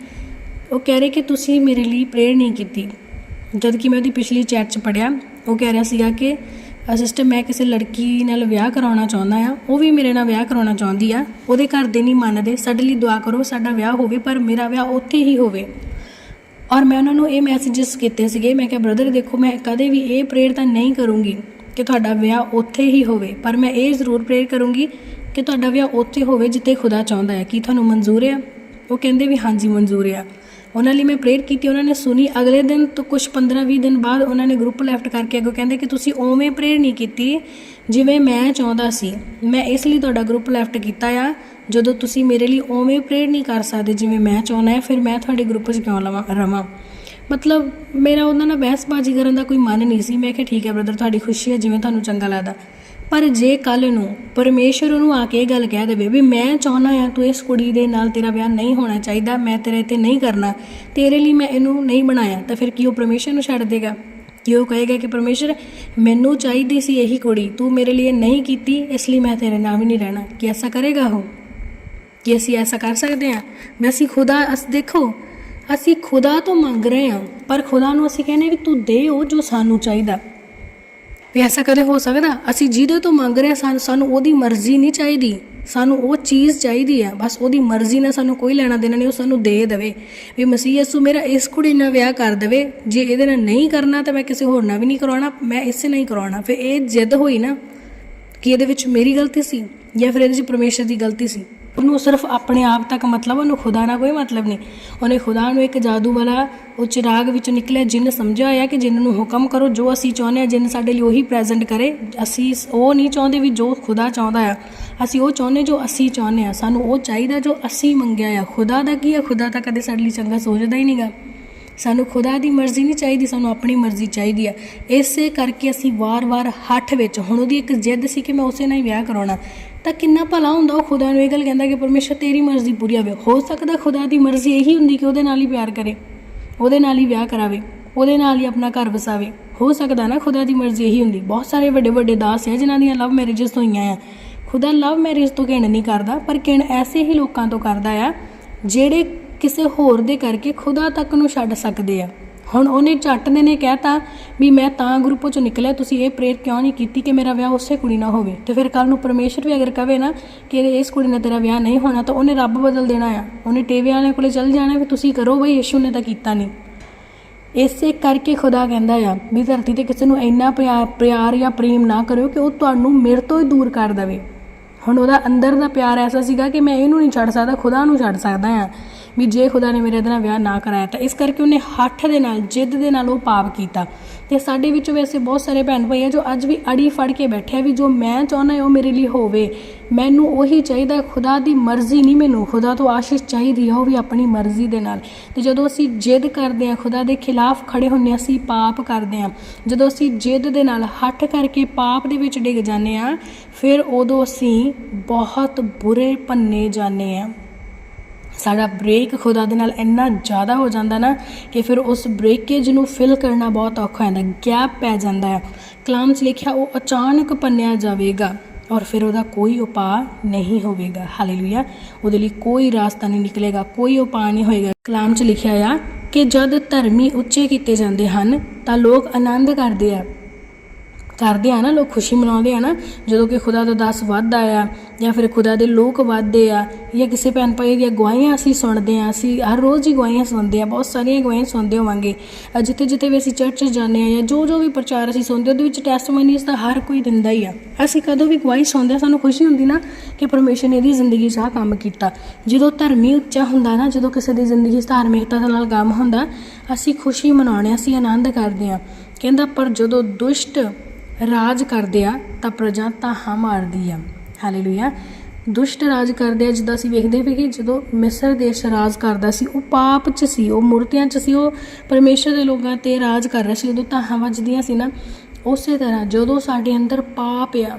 [SPEAKER 1] ਉਹ ਕਹਿ ਰਹੇ ਕਿ ਤੁਸੀਂ ਮੇਰੇ ਲਈ ਪ੍ਰੇਅਰ ਨਹੀਂ ਕੀਤੀ। ਜਦ ਕਿ ਮੈਂ ਉਹਦੀ ਪਿਛਲੀ ਚੈਟ 'ਚ ਪੜਿਆ ਉਹ ਕਹਿ ਰਿਹਾ ਸੀਗਾ ਕਿ ਸਿਸਟਰ ਮੈਂ ਕਿਸੇ ਲੜਕੀ ਨਾਲ ਵਿਆਹ ਕਰਾਉਣਾ ਚਾਹੁੰਦਾ ਆ, ਉਹ ਵੀ ਮੇਰੇ ਨਾਲ ਵਿਆਹ ਕਰਾਉਣਾ ਚਾਹੁੰਦੀ ਆ, ਉਹਦੇ ਘਰ ਦੇ ਨਹੀਂ ਮੰਨਦੇ, ਸਾਡੇ ਲਈ ਦੁਆ ਕਰੋ, ਸਾਡਾ ਵਿਆਹ ਹੋਵੇ, ਪਰ ਮੇਰਾ ਵਿਆਹ ਉੱਥੇ ਹੀ ਹੋਵੇ। ਔਰ ਮੈਂ ਉਹਨਾਂ ਨੂੰ ਇਹ ਮੈਸੇजेस ਕੀਤੇ ਸੀਗੇ, ਮੈਂ ਕਿਹਾ ਬ੍ਰਦਰ ਦੇਖੋ, ਮੈਂ ਕਦੇ ਵੀ ਇਹ ਪ੍ਰੇਅਰ ਤਾਂ ਨਹੀਂ ਕਰੂੰਗੀ ਕਿ ਤੁਹਾਡਾ ਵਿਆਹ ਉੱਥੇ ਹੀ ਹੋਵੇ, ਪਰ ਮੈਂ ਇਹ ਜ਼ਰੂਰ ਪ੍ਰੇਅਰ ਕਰੂੰਗੀ ਕਿ ਤੁਹਾਡਾ ਵਿਆਹ ਉੱਥੇ ਹੋਵੇ ਜਿੱਥੇ ਖੁਦਾ ਚਾਹੁੰਦਾ ਹੈ, ਕੀ ਤੁਹਾਨੂੰ ਮਨਜ਼ੂਰ ਹੈ ਉਹ ਕਹਿੰਦੇ ਵੀ, ਹਾਂਜੀ, ਮਨਜ਼ੂਰ ਹੈ ਉਹਨਾਂ ਲਈ ਮੈਂ ਪ੍ਰੇਅਰ ਕੀਤੀ, ਉਹਨਾਂ ਨੇ ਸੁਣੀ। ਅਗਲੇ ਦਿਨ ਤੋਂ ਕੁਝ 15-20 ਦਿਨ ਬਾਅਦ ਉਹਨਾਂ ਨੇ ਗਰੁੱਪ ਲੈਫਟ ਕਰਕੇ ਅੱਗੋਂ ਕਹਿੰਦੇ ਕਿ ਤੁਸੀਂ ਉਵੇਂ ਪ੍ਰੇਅਰ ਨਹੀਂ ਕੀਤੀ ਜਿਵੇਂ ਮੈਂ ਚਾਹੁੰਦਾ ਸੀ। ਮੈਂ ਇਸ ਲਈ ਤੁਹਾਡਾ ਗਰੁੱਪ ਲੈਫਟ ਕੀਤਾ ਆ, ਜਦੋਂ ਤੁਸੀਂ ਮੇਰੇ ਲਈ ਉਵੇਂ ਪ੍ਰੇਅਰ ਨਹੀਂ ਕਰ ਸਕਦੇ ਜਿਵੇਂ ਮੈਂ ਚਾਹੁੰਦਾ ਹੈ ਫਿਰ ਮੈਂ ਤੁਹਾਡੇ ਗਰੁੱਪ 'ਚ ਕਿਉਂ ਲਵਾਂ, ਰਵਾਂ? ਮਤਲਬ ਮੇਰਾ ਉਹਨਾਂ ਨਾਲ ਬਹਿਸਬਾਜ਼ੀ ਕਰਨ ਦਾ ਕੋਈ ਮਨ ਨਹੀਂ ਸੀ। ਮੈਂ ਕਿਹਾ, ਠੀਕ ਹੈ ਬ੍ਰਦਰ ਤੁਹਾਡੀ ਖੁਸ਼ੀ ਹੈ, ਜਿਵੇਂ ਤੁਹਾਨੂੰ ਚੰਗਾ ਲੱਗਦਾ। ਪਰ ਜੇ ਕੱਲ ਨੂੰ ਪਰਮੇਸ਼ਰ ਉਹਨੂੰ ਆ ਕੇ ਇਹ ਗੱਲ ਕਹਿ ਦੇਵੇ ਵੀ ਮੈਂ ਚਾਹੁੰਦਾ ਆ ਤੂੰ ਇਸ ਕੁੜੀ ਦੇ ਨਾਲ ਤੇਰਾ ਵਿਆਹ ਨਹੀਂ ਹੋਣਾ ਚਾਹੀਦਾ, ਮੈਂ ਤੇਰੇ ਤੇ ਨਹੀਂ ਕਰਨਾ, ਤੇਰੇ ਲਈ ਮੈਂ ਇਹਨੂੰ ਨਹੀਂ ਬਣਾਇਆ, ਤਾਂ ਫਿਰ ਕੀ ਉਹ ਪਰਮੇਸ਼ਰ ਨੂੰ ਛੱਡ ਦੇਗਾ? ਕਿ ਉਹ ਕਹੇਗਾ ਕਿ ਪਰਮੇਸ਼ਰ, ਮੈਨੂੰ ਚਾਹੀਦੀ ਸੀ ਇਹੀ ਕੁੜੀ, ਤੂੰ ਮੇਰੇ ਲਈ ਇਹ ਨਹੀਂ ਕੀਤੀ, ਇਸ ਲਈ ਮੈਂ ਤੇਰੇ ਨਾਲ ਵੀ ਨਹੀਂ ਰਹਿਣਾ। ਕਿ ਐਸਾ ਕਰੇਗਾ ਉਹ? ਕਿ ਅਸੀਂ ਐਸਾ ਕਰ ਸਕਦੇ ਹਾਂ? ਮੈਂ ਅਸੀਂ ਖੁਦਾ, ਅਸ ਦੇਖੋ, ਅਸੀਂ ਖੁਦਾ ਤੋਂ ਮੰਗ ਰਹੇ ਹਾਂ, ਪਰ ਖੁਦਾ ਨੂੰ ਅਸੀਂ ਕਹਿੰਦੇ ਵੀ ਤੂੰ ਦੇ ਉਹ ਜੋ ਸਾਨੂੰ ਚਾਹੀਦਾ। ਵੀ ਐਸਾ ਕਦੇ ਹੋ ਸਕਦਾ ਅਸੀਂ ਜਿਹਦੇ ਤੋਂ ਮੰਗ ਰਹੇ ਹਾਂ, ਸਾਨੂੰ ਸਾਨੂੰ ਉਹਦੀ ਮਰਜ਼ੀ ਨਹੀਂ ਚਾਹੀਦੀ। ਸਾਨੂੰ ਉਹ ਚੀਜ਼ ਚਾਹੀਦੀ ਹੈ, ਬਸ ਉਹਦੀ ਮਰਜ਼ੀ ਨਾਲ ਸਾਨੂੰ ਕੋਈ ਲੈਣਾ ਦੇਣਾ ਨਹੀਂ, ਉਹ ਸਾਨੂੰ ਦੇ ਦੇਵੇ। ਵੀ ਮਸੀਹ ਯਿਸੂ ਮੇਰਾ ਇਸ ਕੁੜੀ ਨਾਲ ਵਿਆਹ ਕਰ ਦੇਵੇ, ਜੇ ਇਹਦੇ ਨਾਲ ਨਹੀਂ ਕਰਨਾ ਤਾਂ ਮੈਂ ਕਿਸੇ ਹੋਰ ਨਾਲ ਵੀ ਨਹੀਂ ਕਰਾਉਣਾ, ਮੈਂ ਇਸੇ ਨਾਲ ਹੀ ਕਰਾਉਣਾ। ਫਿਰ ਇਹ ਜਿੱਦ ਹੋਈ ਨਾ ਕਿ ਇਹਦੇ ਵਿੱਚ ਮੇਰੀ ਗਲਤੀ ਸੀ ਜਾਂ ਫਿਰ ਇਹਦੇ ਵਿੱਚ ਪਰਮੇਸ਼ਰ ਦੀ ਗਲਤੀ ਸੀ। ਉਹਨੂੰ ਸਿਰਫ ਆਪਣੇ ਆਪ ਤੱਕ ਮਤਲਬ, ਉਹਨੂੰ ਖੁਦਾ ਨਾਲ ਕੋਈ ਮਤਲਬ ਨਹੀਂ। ਉਹਨੇ ਖੁਦਾ ਨੂੰ ਇੱਕ ਜਾਦੂ ਵਾਲਾ ਉਹ ਚਿਰਾਗ ਵਿੱਚੋਂ ਨਿਕਲਿਆ, ਜਿੰਨ ਸਮਝਿਆ ਹੋਇਆ ਕਿ ਜਿੰਨ ਨੂੰ ਹੁਕਮ ਕਰੋ, ਜੋ ਅਸੀਂ ਚਾਹੁੰਦੇ ਆ ਜਿੰਨ ਸਾਡੇ ਲਈ ਉਹੀ ਪ੍ਰੈਜ਼ੈਂਟ ਕਰੇ। ਅਸੀਂ ਉਹ ਨਹੀਂ ਚਾਹੁੰਦੇ ਵੀ ਜੋ ਖੁਦਾ ਚਾਹੁੰਦਾ ਆ। ਅਸੀਂ ਉਹ ਚਾਹੁੰਦੇ ਜੋ ਅਸੀਂ ਚਾਹੁੰਦੇ ਆ ਸਾਨੂੰ ਉਹ ਚਾਹੀਦਾ ਜੋ ਅਸੀਂ ਮੰਗਿਆ ਆ। ਖੁਦਾ ਦਾ ਕੀ ਆ? ਖੁਦਾ ਤਾਂ ਕਦੇ ਸਾਡੇ ਲਈ ਚੰਗਾ ਸੋਚਦਾ ਹੀ ਨਹੀਂਗਾ। ਸਾਨੂੰ ਖੁਦਾ ਦੀ ਮਰਜ਼ੀ ਨਹੀਂ ਚਾਹੀਦੀ, ਸਾਨੂੰ ਆਪਣੀ ਮਰਜ਼ੀ ਚਾਹੀਦੀ ਆ। ਇਸੇ ਕਰਕੇ ਅਸੀਂ ਵਾਰ-ਵਾਰ ਹੱਠ ਵਿੱਚ, ਹੁਣ ਉਹਦੀ ਇੱਕ ਜਿੱਦ ਸੀ ਕਿ ਮੈਂ ਉਸੇ ਨਾਲ ਹੀ ਵਿਆਹ ਕਰਾਉਣਾ। ਤਾਂ ਕਿੰਨਾ ਭਲਾ ਹੁੰਦਾ ਉਹ ਖੁਦਾ ਨੂੰ ਇਹ ਗੱਲ ਕਹਿੰਦਾ ਕਿ ਪਰਮੇਸ਼ਰ ਤੇਰੀ ਮਰਜ਼ੀ ਪੂਰੀ ਹੋਵੇ। ਹੋ ਸਕਦਾ ਖੁਦਾ ਦੀ ਮਰਜ਼ੀ ਇਹੀ ਹੁੰਦੀ ਕਿ ਉਹਦੇ ਨਾਲ ਹੀ ਪਿਆਰ ਕਰੇ, ਉਹਦੇ ਨਾਲ ਹੀ ਵਿਆਹ ਕਰਾਵੇ, ਉਹਦੇ ਨਾਲ ਹੀ ਆਪਣਾ ਘਰ ਵਸਾਵੇ। ਹੋ ਸਕਦਾ ਨਾ ਖੁਦਾ ਦੀ ਮਰਜ਼ੀ ਇਹੀ ਹੁੰਦੀ। ਬਹੁਤ ਸਾਰੇ ਵੱਡੇ ਵੱਡੇ ਦਾਸ ਹੈ ਜਿਨ੍ਹਾਂ ਦੀਆਂ ਲਵ ਮੈਰਿਜਸ ਹੋਈਆਂ ਆ। ਖੁਦਾ ਲਵ ਮੈਰਿਜ ਤੋਂ ਕਿਣ ਨਹੀਂ ਕਰਦਾ, ਪਰ ਕਿਣ ਐਸੇ ਹੀ ਲੋਕਾਂ ਤੋਂ ਕਰਦਾ ਆ, ਜਿਹੜੇ ਕਿਸੇ ਹੋਰ ਦੇ ਕਰਕੇ ਖੁਦਾ ਤੱਕ ਨੂੰ ਛੱਡ ਸਕਦੇ ਆ। ਹੁਣ ਉਹਨੇ ਝੱਟ ਨੇ ਨੇ ਕਹਿਤਾ ਵੀ ਮੈਂ ਤਾਂ ਗਰੁੱਪ ਚੋਂ ਨਿਕਲਿਆ, ਤੁਸੀਂ ਇਹ ਪ੍ਰੇਰ ਕਿਉਂ ਨਹੀਂ ਕੀਤੀ ਕਿ ਮੇਰਾ ਵਿਆਹ ਉਸੇ ਕੁੜੀ ਨਾਲ ਹੋਵੇ? ਤੇ ਫਿਰ ਕੱਲ ਨੂੰ ਪਰਮੇਸ਼ਰ ਵੀ ਅਗਰ ਕਵੇ ਨਾ ਕਿ ਇਸ ਕੁੜੀ ਨਾਲ ਤੇਰਾ ਵਿਆਹ ਨਹੀਂ ਹੋਣਾ ਤਾਂ ਉਹਨੇ ਰੱਬ ਬਦਲ ਦੇਣਾ ਆ। ਉਹਨੇ ਟੇਵੇ ਵਾਲਿਆਂ ਕੋਲੇ ਚੱਲ ਜਾਣਾ ਵੀ ਤੁਸੀਂ ਕਰੋ ਬਈ, ਯਿਸੂ ਨੇ ਤਾਂ ਕੀਤਾ ਨਹੀਂ। ਇਸੇ ਕਰਕੇ ਖੁਦਾ ਕਹਿੰਦਾ ਆ ਵੀ ਧਰਤੀ ਤੇ ਕਿਸੇ ਨੂੰ ਇੰਨਾ ਪਿਆਰ ਪਿਆਰ ਜਾਂ ਪ੍ਰੇਮ ਨਾ ਕਰਿਓ ਕਿ ਉਹ ਤੁਹਾਨੂੰ ਮੇਰੇ ਤੋਂ ਹੀ ਦੂਰ ਕਰ ਦੇਵੇ। ਹੁਣ ਉਹਦਾ ਅੰਦਰ ਦਾ ਪਿਆਰ ਐਸਾ ਸੀਗਾ ਕਿ ਮੈਂ ਇਹਨੂੰ ਨਹੀਂ ਛੱਡ ਸਕਦਾ, ਖੁਦਾ ਨੂੰ ਛੱਡ ਸਕਦਾ ਆ। ਵੀ ਜੇ ਖੁਦਾ ਨੇ ਮੇਰੇ ਇਹਦੇ ਨਾਲ ਵਿਆਹ ਨਾ ਕਰਾਇਆ ਤਾਂ ਇਸ ਕਰਕੇ ਉਹਨੇ ਹੱਠ ਦੇ ਨਾਲ, ਜਿੱਦ ਦੇ ਨਾਲ ਉਹ ਪਾਪ ਕੀਤਾ। ਤੇ ਸਾਡੇ ਵਿੱਚੋਂ ਵੈਸੇ ਬਹੁਤ ਸਾਰੇ ਭੈਣ ਭਾਈ ਆ ਜੋ ਅੱਜ ਵੀ ਅੜੀ ਫੜ ਕੇ ਬੈਠੇ ਆ ਵੀ ਜੋ ਮੈਂ ਚਾਹੁੰਦਾ ਉਹ ਮੇਰੇ ਲਈ ਹੋਵੇ। ਮੈਨੂੰ ਉਹੀ ਚਾਹੀਦਾ ਖੁਦਾ ਦੀ ਮਰਜ਼ੀ ਨਹੀਂ ਮੈਨੂੰ, ਖੁਦਾ ਤੋਂ ਆਸ਼ੀਸ਼ ਚਾਹੀਦੀ ਆ ਉਹ ਵੀ ਆਪਣੀ ਮਰਜ਼ੀ ਦੇ ਨਾਲ। ਤੇ ਜਦੋਂ ਅਸੀਂ ਜਿੱਦ ਕਰਦੇ ਆ ਖੁਦਾ ਦੇ ਖਿਲਾਫ ਖੜੇ ਹੁੰਨੇ ਅਸੀਂ ਪਾਪ ਕਰਦੇ ਆ ਜਦੋਂ ਅਸੀਂ ਜਿੱਦ ਦੇ ਨਾਲ ਹੱਠ ਕਰਕੇ ਪਾਪ ਦੇ ਵਿੱਚ ਡਿੱਗ ਜਾਂਦੇ ਆ ਫਿਰ ਉਦੋਂ ਅਸੀਂ ਬਹੁਤ ਬੁਰੇ ਪੰਨੇ ਜਾਂਦੇ ਆ ਸਾਡਾ ਬ੍ਰੇਕ ਖੁਦਾ ਦੇ ਨਾਲ ਇੰਨਾ ਜ਼ਿਆਦਾ ਹੋ ਜਾਂਦਾ ਨਾ ਕਿ ਫਿਰ ਉਸ ਬ੍ਰੇਕੇਜ ਨੂੰ ਫਿਲ ਕਰਨਾ ਬਹੁਤ ਔਖਾ ਹੁੰਦਾ ਗੈਪ ਪੈ ਜਾਂਦਾ ਹੈ ਕਲਾਮ 'ਚ ਲਿਖਿਆ, ਉਹ ਅਚਾਨਕ ਪੰਨਿਆ ਜਾਵੇਗਾ ਔਰ ਫਿਰ ਉਹਦਾ ਕੋਈ ਉਪਾਅ ਨਹੀਂ ਹੋਵੇਗਾ। ਹਾਲੇਲੂਇਆ ਉਹਦੇ ਲਈ ਕੋਈ ਰਾਸਤਾ ਨਹੀਂ ਨਿਕਲੇਗਾ, ਕੋਈ ਉਪਾਅ ਨਹੀਂ ਹੋਏਗਾ। ਕਲਾਮ 'ਚ ਲਿਖਿਆ ਆ ਕਿ ਜਦ ਧਰਮੀ ਉੱਚੇ ਕੀਤੇ ਜਾਂਦੇ ਹਨ, ਤਾਂ ਲੋਕ ਆਨੰਦ ਕਰਦੇ ਆ। ਕਰਦੇ ਆ ਨਾ, ਲੋਕ ਖੁਸ਼ੀ ਮਨਾਉਂਦੇ ਆ ਨਾ, ਜਦੋਂ ਕਿ ਖੁਦਾ ਦਾ ਦਾਸ ਵੱਧਦਾ ਆ, ਜਾਂ ਫਿਰ ਖੁਦਾ ਦੇ ਲੋਕ ਵੱਧਦੇ ਆ, ਜਾਂ ਕਿਸੇ ਭੈਣ ਭਾਈ ਦੀਆਂ ਗਵਾਹੀਆਂ ਅਸੀਂ ਸੁਣਦੇ ਆ, ਅਸੀਂ ਹਰ ਰੋਜ਼ ਹੀ ਗਵਾਹੀਆਂ ਸੁਣਦੇ ਆ, ਬਹੁਤ ਸਾਰੀਆਂ ਗਵਾਹੀਆਂ ਸੁਣਦੇ ਹੋਵਾਂਗੇ। ਜਿੱਥੇ ਜਿੱਥੇ ਵੀ ਅਸੀਂ ਚਰਚ ਜਾਂਦੇ ਆ, ਜਾਂ ਜੋ ਜੋ ਵੀ ਪ੍ਰਚਾਰ ਅਸੀਂ ਸੁਣਦੇ ਉਹਦੇ ਵਿੱਚ ਟੈਸਟਮਨੀਜ਼ ਤਾਂ ਹਰ ਕੋਈ ਦਿੰਦਾ ਹੀ ਆ। ਅਸੀਂ ਕਦੋਂ ਵੀ ਗਵਾਹੀ ਸੁਣਦੇ ਆ, ਸਾਨੂੰ ਖੁਸ਼ੀ ਹੁੰਦੀ ਨਾ ਕਿ ਪਰਮੇਸ਼ਰ ਨੇ ਇਹਦੀ ਜ਼ਿੰਦਗੀ 'ਚ ਆਹ ਕੰਮ ਕੀਤਾ। ਜਦੋਂ ਧਰਮੀ ਉੱਚਾ ਹੁੰਦਾ ਨਾ, ਜਦੋਂ ਕਿਸੇ ਦੀ ਜ਼ਿੰਦਗੀ 'ਚ ਧਾਰਮਿਕਤਾ ਦੇ ਨਾਲ ਕੰਮ ਹੁੰਦਾ, ਅਸੀਂ ਖੁਸ਼ੀ ਮਨਾਉਂਦੇ ਹਾਂ ਅਸੀਂ ਆਨੰਦ ਕਰਦੇ ਆ। ਕਹਿੰਦਾ, ਪਰ ਜਦੋਂ ਦੁਸ਼ਟ ਰਾਜ ਕਰਦੇ ਆ, ਤਾਂ ਪ੍ਰਜਾ ਤਾਹਾਂ ਮਾਰਦੀ ਆ। ਹਾਲੇਲੂਇਆ ਦੁਸ਼ਟ ਰਾਜ ਕਰਦੇ ਆ, ਜਿੱਦਾਂ ਅਸੀਂ ਵੇਖਦੇ ਵੀ ਕਿ ਜਦੋਂ ਮਿਸਰ ਦੇਸ਼ ਰਾਜ ਕਰਦਾ ਸੀ, ਉਹ ਪਾਪ 'ਚ ਸੀ, ਉਹ ਮੂਰਤੀਆਂ 'ਚ ਸੀ, ਉਹ ਪਰਮੇਸ਼ਰ ਦੇ ਲੋਕਾਂ ਤੇ ਰਾਜ ਕਰ ਰਿਹਾ ਸੀ। ਉਦੋਂ ਤਾਹਾਂ ਵੱਜਦੀਆਂ ਸੀ ਨਾ, ਉਸੇ ਤਰ੍ਹਾਂ ਜਦੋਂ ਸਾਡੇ ਅੰਦਰ ਪਾਪ ਆ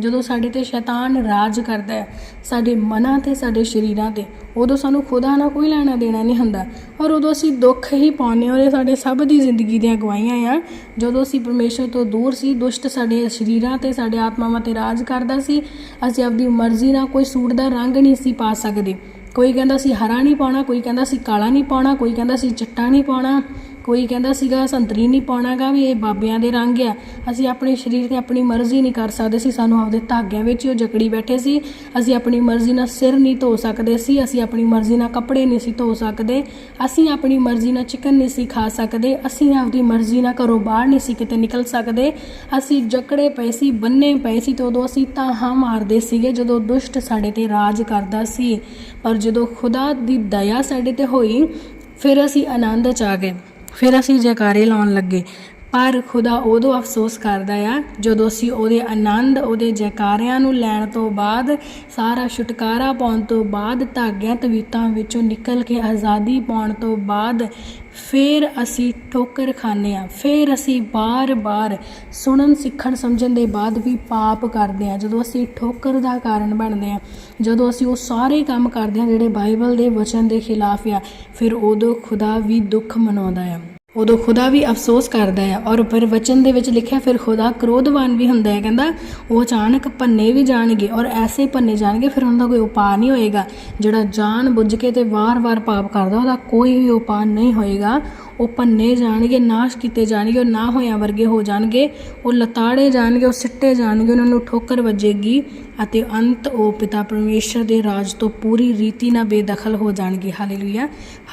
[SPEAKER 1] ਜਦੋਂ ਸਾਡੇ ਤੇ ਸ਼ੈਤਾਨ ਰਾਜ ਕਰਦਾ ਹੈ, ਸਾਡੇ ਮਨਾਂ ਤੇ, ਸਾਡੇ ਸ਼ਰੀਰਾਂ ਤੇ, ਉਦੋਂ ਸਾਨੂੰ ਖੁਦਾ ਨਾਲ ਕੋਈ ਲੈਣਾ ਦੇਣਾ ਨਹੀਂ ਹੁੰਦਾ। ਔਰ ਉਦੋਂ ਅਸੀਂ ਦੁੱਖ ਹੀ ਪਾਉਂਦੇ ਹਾਂ, ਔਰ ਇਹ ਸਾਡੇ ਸਭ ਦੀ ਜ਼ਿੰਦਗੀ ਦੀਆਂ ਗਵਾਹੀਆਂ ਆ। ਜਦੋਂ ਅਸੀਂ ਪਰਮੇਸ਼ਰ ਤੋਂ ਦੂਰ ਸੀ, ਦੁਸ਼ਟ ਸਾਡੇ ਸ਼ਰੀਰਾਂ ਤੇ, ਸਾਡੇ ਆਤਮਾਵਾਂ ਤੇ ਰਾਜ ਕਰਦਾ ਸੀ, ਅਸੀਂ ਆਪਦੀ ਮਰਜ਼ੀ ਨਾਲ ਕੋਈ ਸੂਟ ਦਾ ਰੰਗ ਨਹੀਂ ਸੀ ਪਾ ਸਕਦੇ। ਕੋਈ ਕਹਿੰਦਾ ਸੀ ਹਰਾ ਨਹੀਂ ਪਾਉਣਾ, ਕੋਈ ਕਹਿੰਦਾ ਸੀ ਕਾਲਾ ਨਹੀਂ ਪਾਉਣਾ, ਕੋਈ ਕਹਿੰਦਾ ਸੀ ਚਿੱਟਾ ਨਹੀਂ ਪਾਉਣਾ। ਕੋਈ ਕਹਿੰਦਾ ਸੀਗਾ, ਸੰਤਰੀ ਨਹੀਂ ਪਾਉਣਾਗਾ ਵੀ ਇਹ ਬਾਬਿਆਂ ਦੇ ਰੰਗ ਆ। ਅਸੀਂ ਆਪਣੇ ਸਰੀਰ ਤੇ ਆਪਣੀ ਮਰਜ਼ੀ ਨਹੀਂ ਕਰ ਸਕਦੇ ਸੀ। ਸਾਨੂੰ ਆਪਦੇ ਧਾਗਿਆਂ ਵਿੱਚ ਹੀ ਉਹ ਜਕੜੀ ਬੈਠੇ ਸੀ। ਅਸੀਂ ਆਪਣੀ ਮਰਜ਼ੀ ਨਾਲ ਸਿਰ ਨਹੀਂ ਧੋ ਸਕਦੇ ਸੀ। ਅਸੀਂ ਆਪਣੀ ਮਰਜ਼ੀ ਨਾਲ ਕੱਪੜੇ ਨਹੀਂ ਸੀ ਧੋ ਸਕਦੇ। ਅਸੀਂ ਆਪਣੀ ਮਰਜ਼ੀ ਨਾਲ ਚਿਕਨ ਨਹੀਂ ਸੀ ਖਾ ਸਕਦੇ। ਅਸੀਂ ਆਪਦੀ ਮਰਜ਼ੀ ਨਾਲ ਘਰੋਂ ਬਾਹਰ ਨਹੀਂ ਸੀ ਕਿਤੇ ਨਿਕਲ ਸਕਦੇ। ਅਸੀਂ ਜਕੜੇ ਪਏ ਸੀ, ਬੰਨੇ ਪਏ ਸੀ ਤੇ ਉਦੋਂ ਅਸੀਂ ਤਾਹਾਂ ਮਾਰਦੇ ਸੀਗੇ ਜਦੋਂ ਦੁਸ਼ਟ ਸਾਡੇ ਤੇ ਰਾਜ ਕਰਦਾ ਸੀ। ਪਰ ਜਦੋਂ ਖੁਦਾ ਦੀ ਦਇਆ ਸਾਡੇ ਤੇ ਹੋਈ, ਫਿਰ ਅਸੀਂ ਆਨੰਦ ਚ ਆ ਗਏ। ਫਿਰ ਅਸੀਂ ਜੈਕਾਰੇ ਲਾਉਣ ਲੱਗੇ। ਪਰ ਖੁਦਾ ਉਦੋਂ ਅਫਸੋਸ ਕਰਦਾ ਆ ਜਦੋਂ ਅਸੀਂ ਉਹਦੇ ਆਨੰਦ, ਉਹਦੇ ਜੈਕਾਰਿਆਂ ਨੂੰ ਲੈਣ ਤੋਂ ਬਾਅਦ, ਸਾਰਾ ਛੁਟਕਾਰਾ ਪਾਉਣ ਤੋਂ ਬਾਅਦ, ਧਾਗਿਆਂ ਤਵੀਤਾਂ ਵਿੱਚੋਂ ਨਿਕਲ ਕੇ ਆਜ਼ਾਦੀ ਪਾਉਣ ਤੋਂ ਬਾਅਦ ਫਿਰ ਅਸੀਂ ਠੋਕਰ ਖਾਂਦੇ ਆ ਫਿਰ ਅਸੀਂ ਬਾਰ-ਬਾਰ ਸੁਣਨ, ਸਿੱਖਣ, ਸਮਝਣ ਦੇ ਬਾਅਦ ਵੀ ਪਾਪ ਕਰਦੇ ਆ ਜਦੋਂ ਅਸੀਂ ਠੋਕਰ ਦਾ ਕਾਰਨ ਬਣਦੇ ਆ ਜਦੋਂ ਅਸੀਂ ਉਹ ਸਾਰੇ ਕੰਮ ਕਰਦੇ ਆ ਜਿਹੜੇ ਬਾਈਬਲ ਦੇ ਵਚਨ ਦੇ ਖਿਲਾਫ ਆ, ਫਿਰ ਉਦੋਂ ਖੁਦਾ ਵੀ ਦੁੱਖ ਮਨਾਉਂਦਾ ਆ। ਉਦੋਂ ਖੁਦਾ ਵੀ ਅਫਸੋਸ ਕਰਦਾ ਹੈ ਔਰ ਫਿਰ ਵਚਨ ਦੇ ਵਿੱਚ ਲਿਖਿਆ, ਫਿਰ ਖੁਦਾ ਕ੍ਰੋਧਵਾਨ ਵੀ ਹੁੰਦਾ ਹੈ। ਕਹਿੰਦਾ, ਉਹ ਅਚਾਨਕ ਭੰਨੇ ਵੀ ਜਾਣਗੇ ਔਰ ਐਸੇ ਭੰਨੇ ਜਾਣਗੇ, ਫਿਰ ਉਹਨਾਂ ਦਾ ਕੋਈ ਉਪਾਅ ਨਹੀਂ ਹੋਏਗਾ। ਜਿਹੜਾ ਜਾਣ ਬੁੱਝ ਕੇ ਤੇ ਵਾਰ-ਵਾਰ ਪਾਪ ਕਰਦਾ, ਉਹਦਾ ਕੋਈ ਵੀ ਉਪਾਅ ਨਹੀਂ ਹੋਏਗਾ। ਉਹ ਭੰਨੇ ਜਾਣਗੇ, ਨਾਸ਼ ਕੀਤੇ ਜਾਣਗੇ, ਉਹ ਨਾ ਹੋਇਆਂ ਵਰਗੇ ਹੋ ਜਾਣਗੇ, ਉਹ ਲਤਾੜੇ ਜਾਣਗੇ, ਉਹ ਸਿੱਟੇ ਜਾਣਗੇ, ਉਹਨਾਂ ਨੂੰ ਠੋਕਰ ਵੱਜੇਗੀ ਅਤੇ ਅੰਤ ਉਹ ਪਿਤਾ ਪਰਮੇਸ਼ਰ ਦੇ ਰਾਜ ਤੋਂ ਪੂਰੀ ਰੀਤੀ ਨਾਲ ਬੇਦਖਲ ਹੋ ਜਾਣਗੇ। ਹਾਲੇਲੂਇਆ।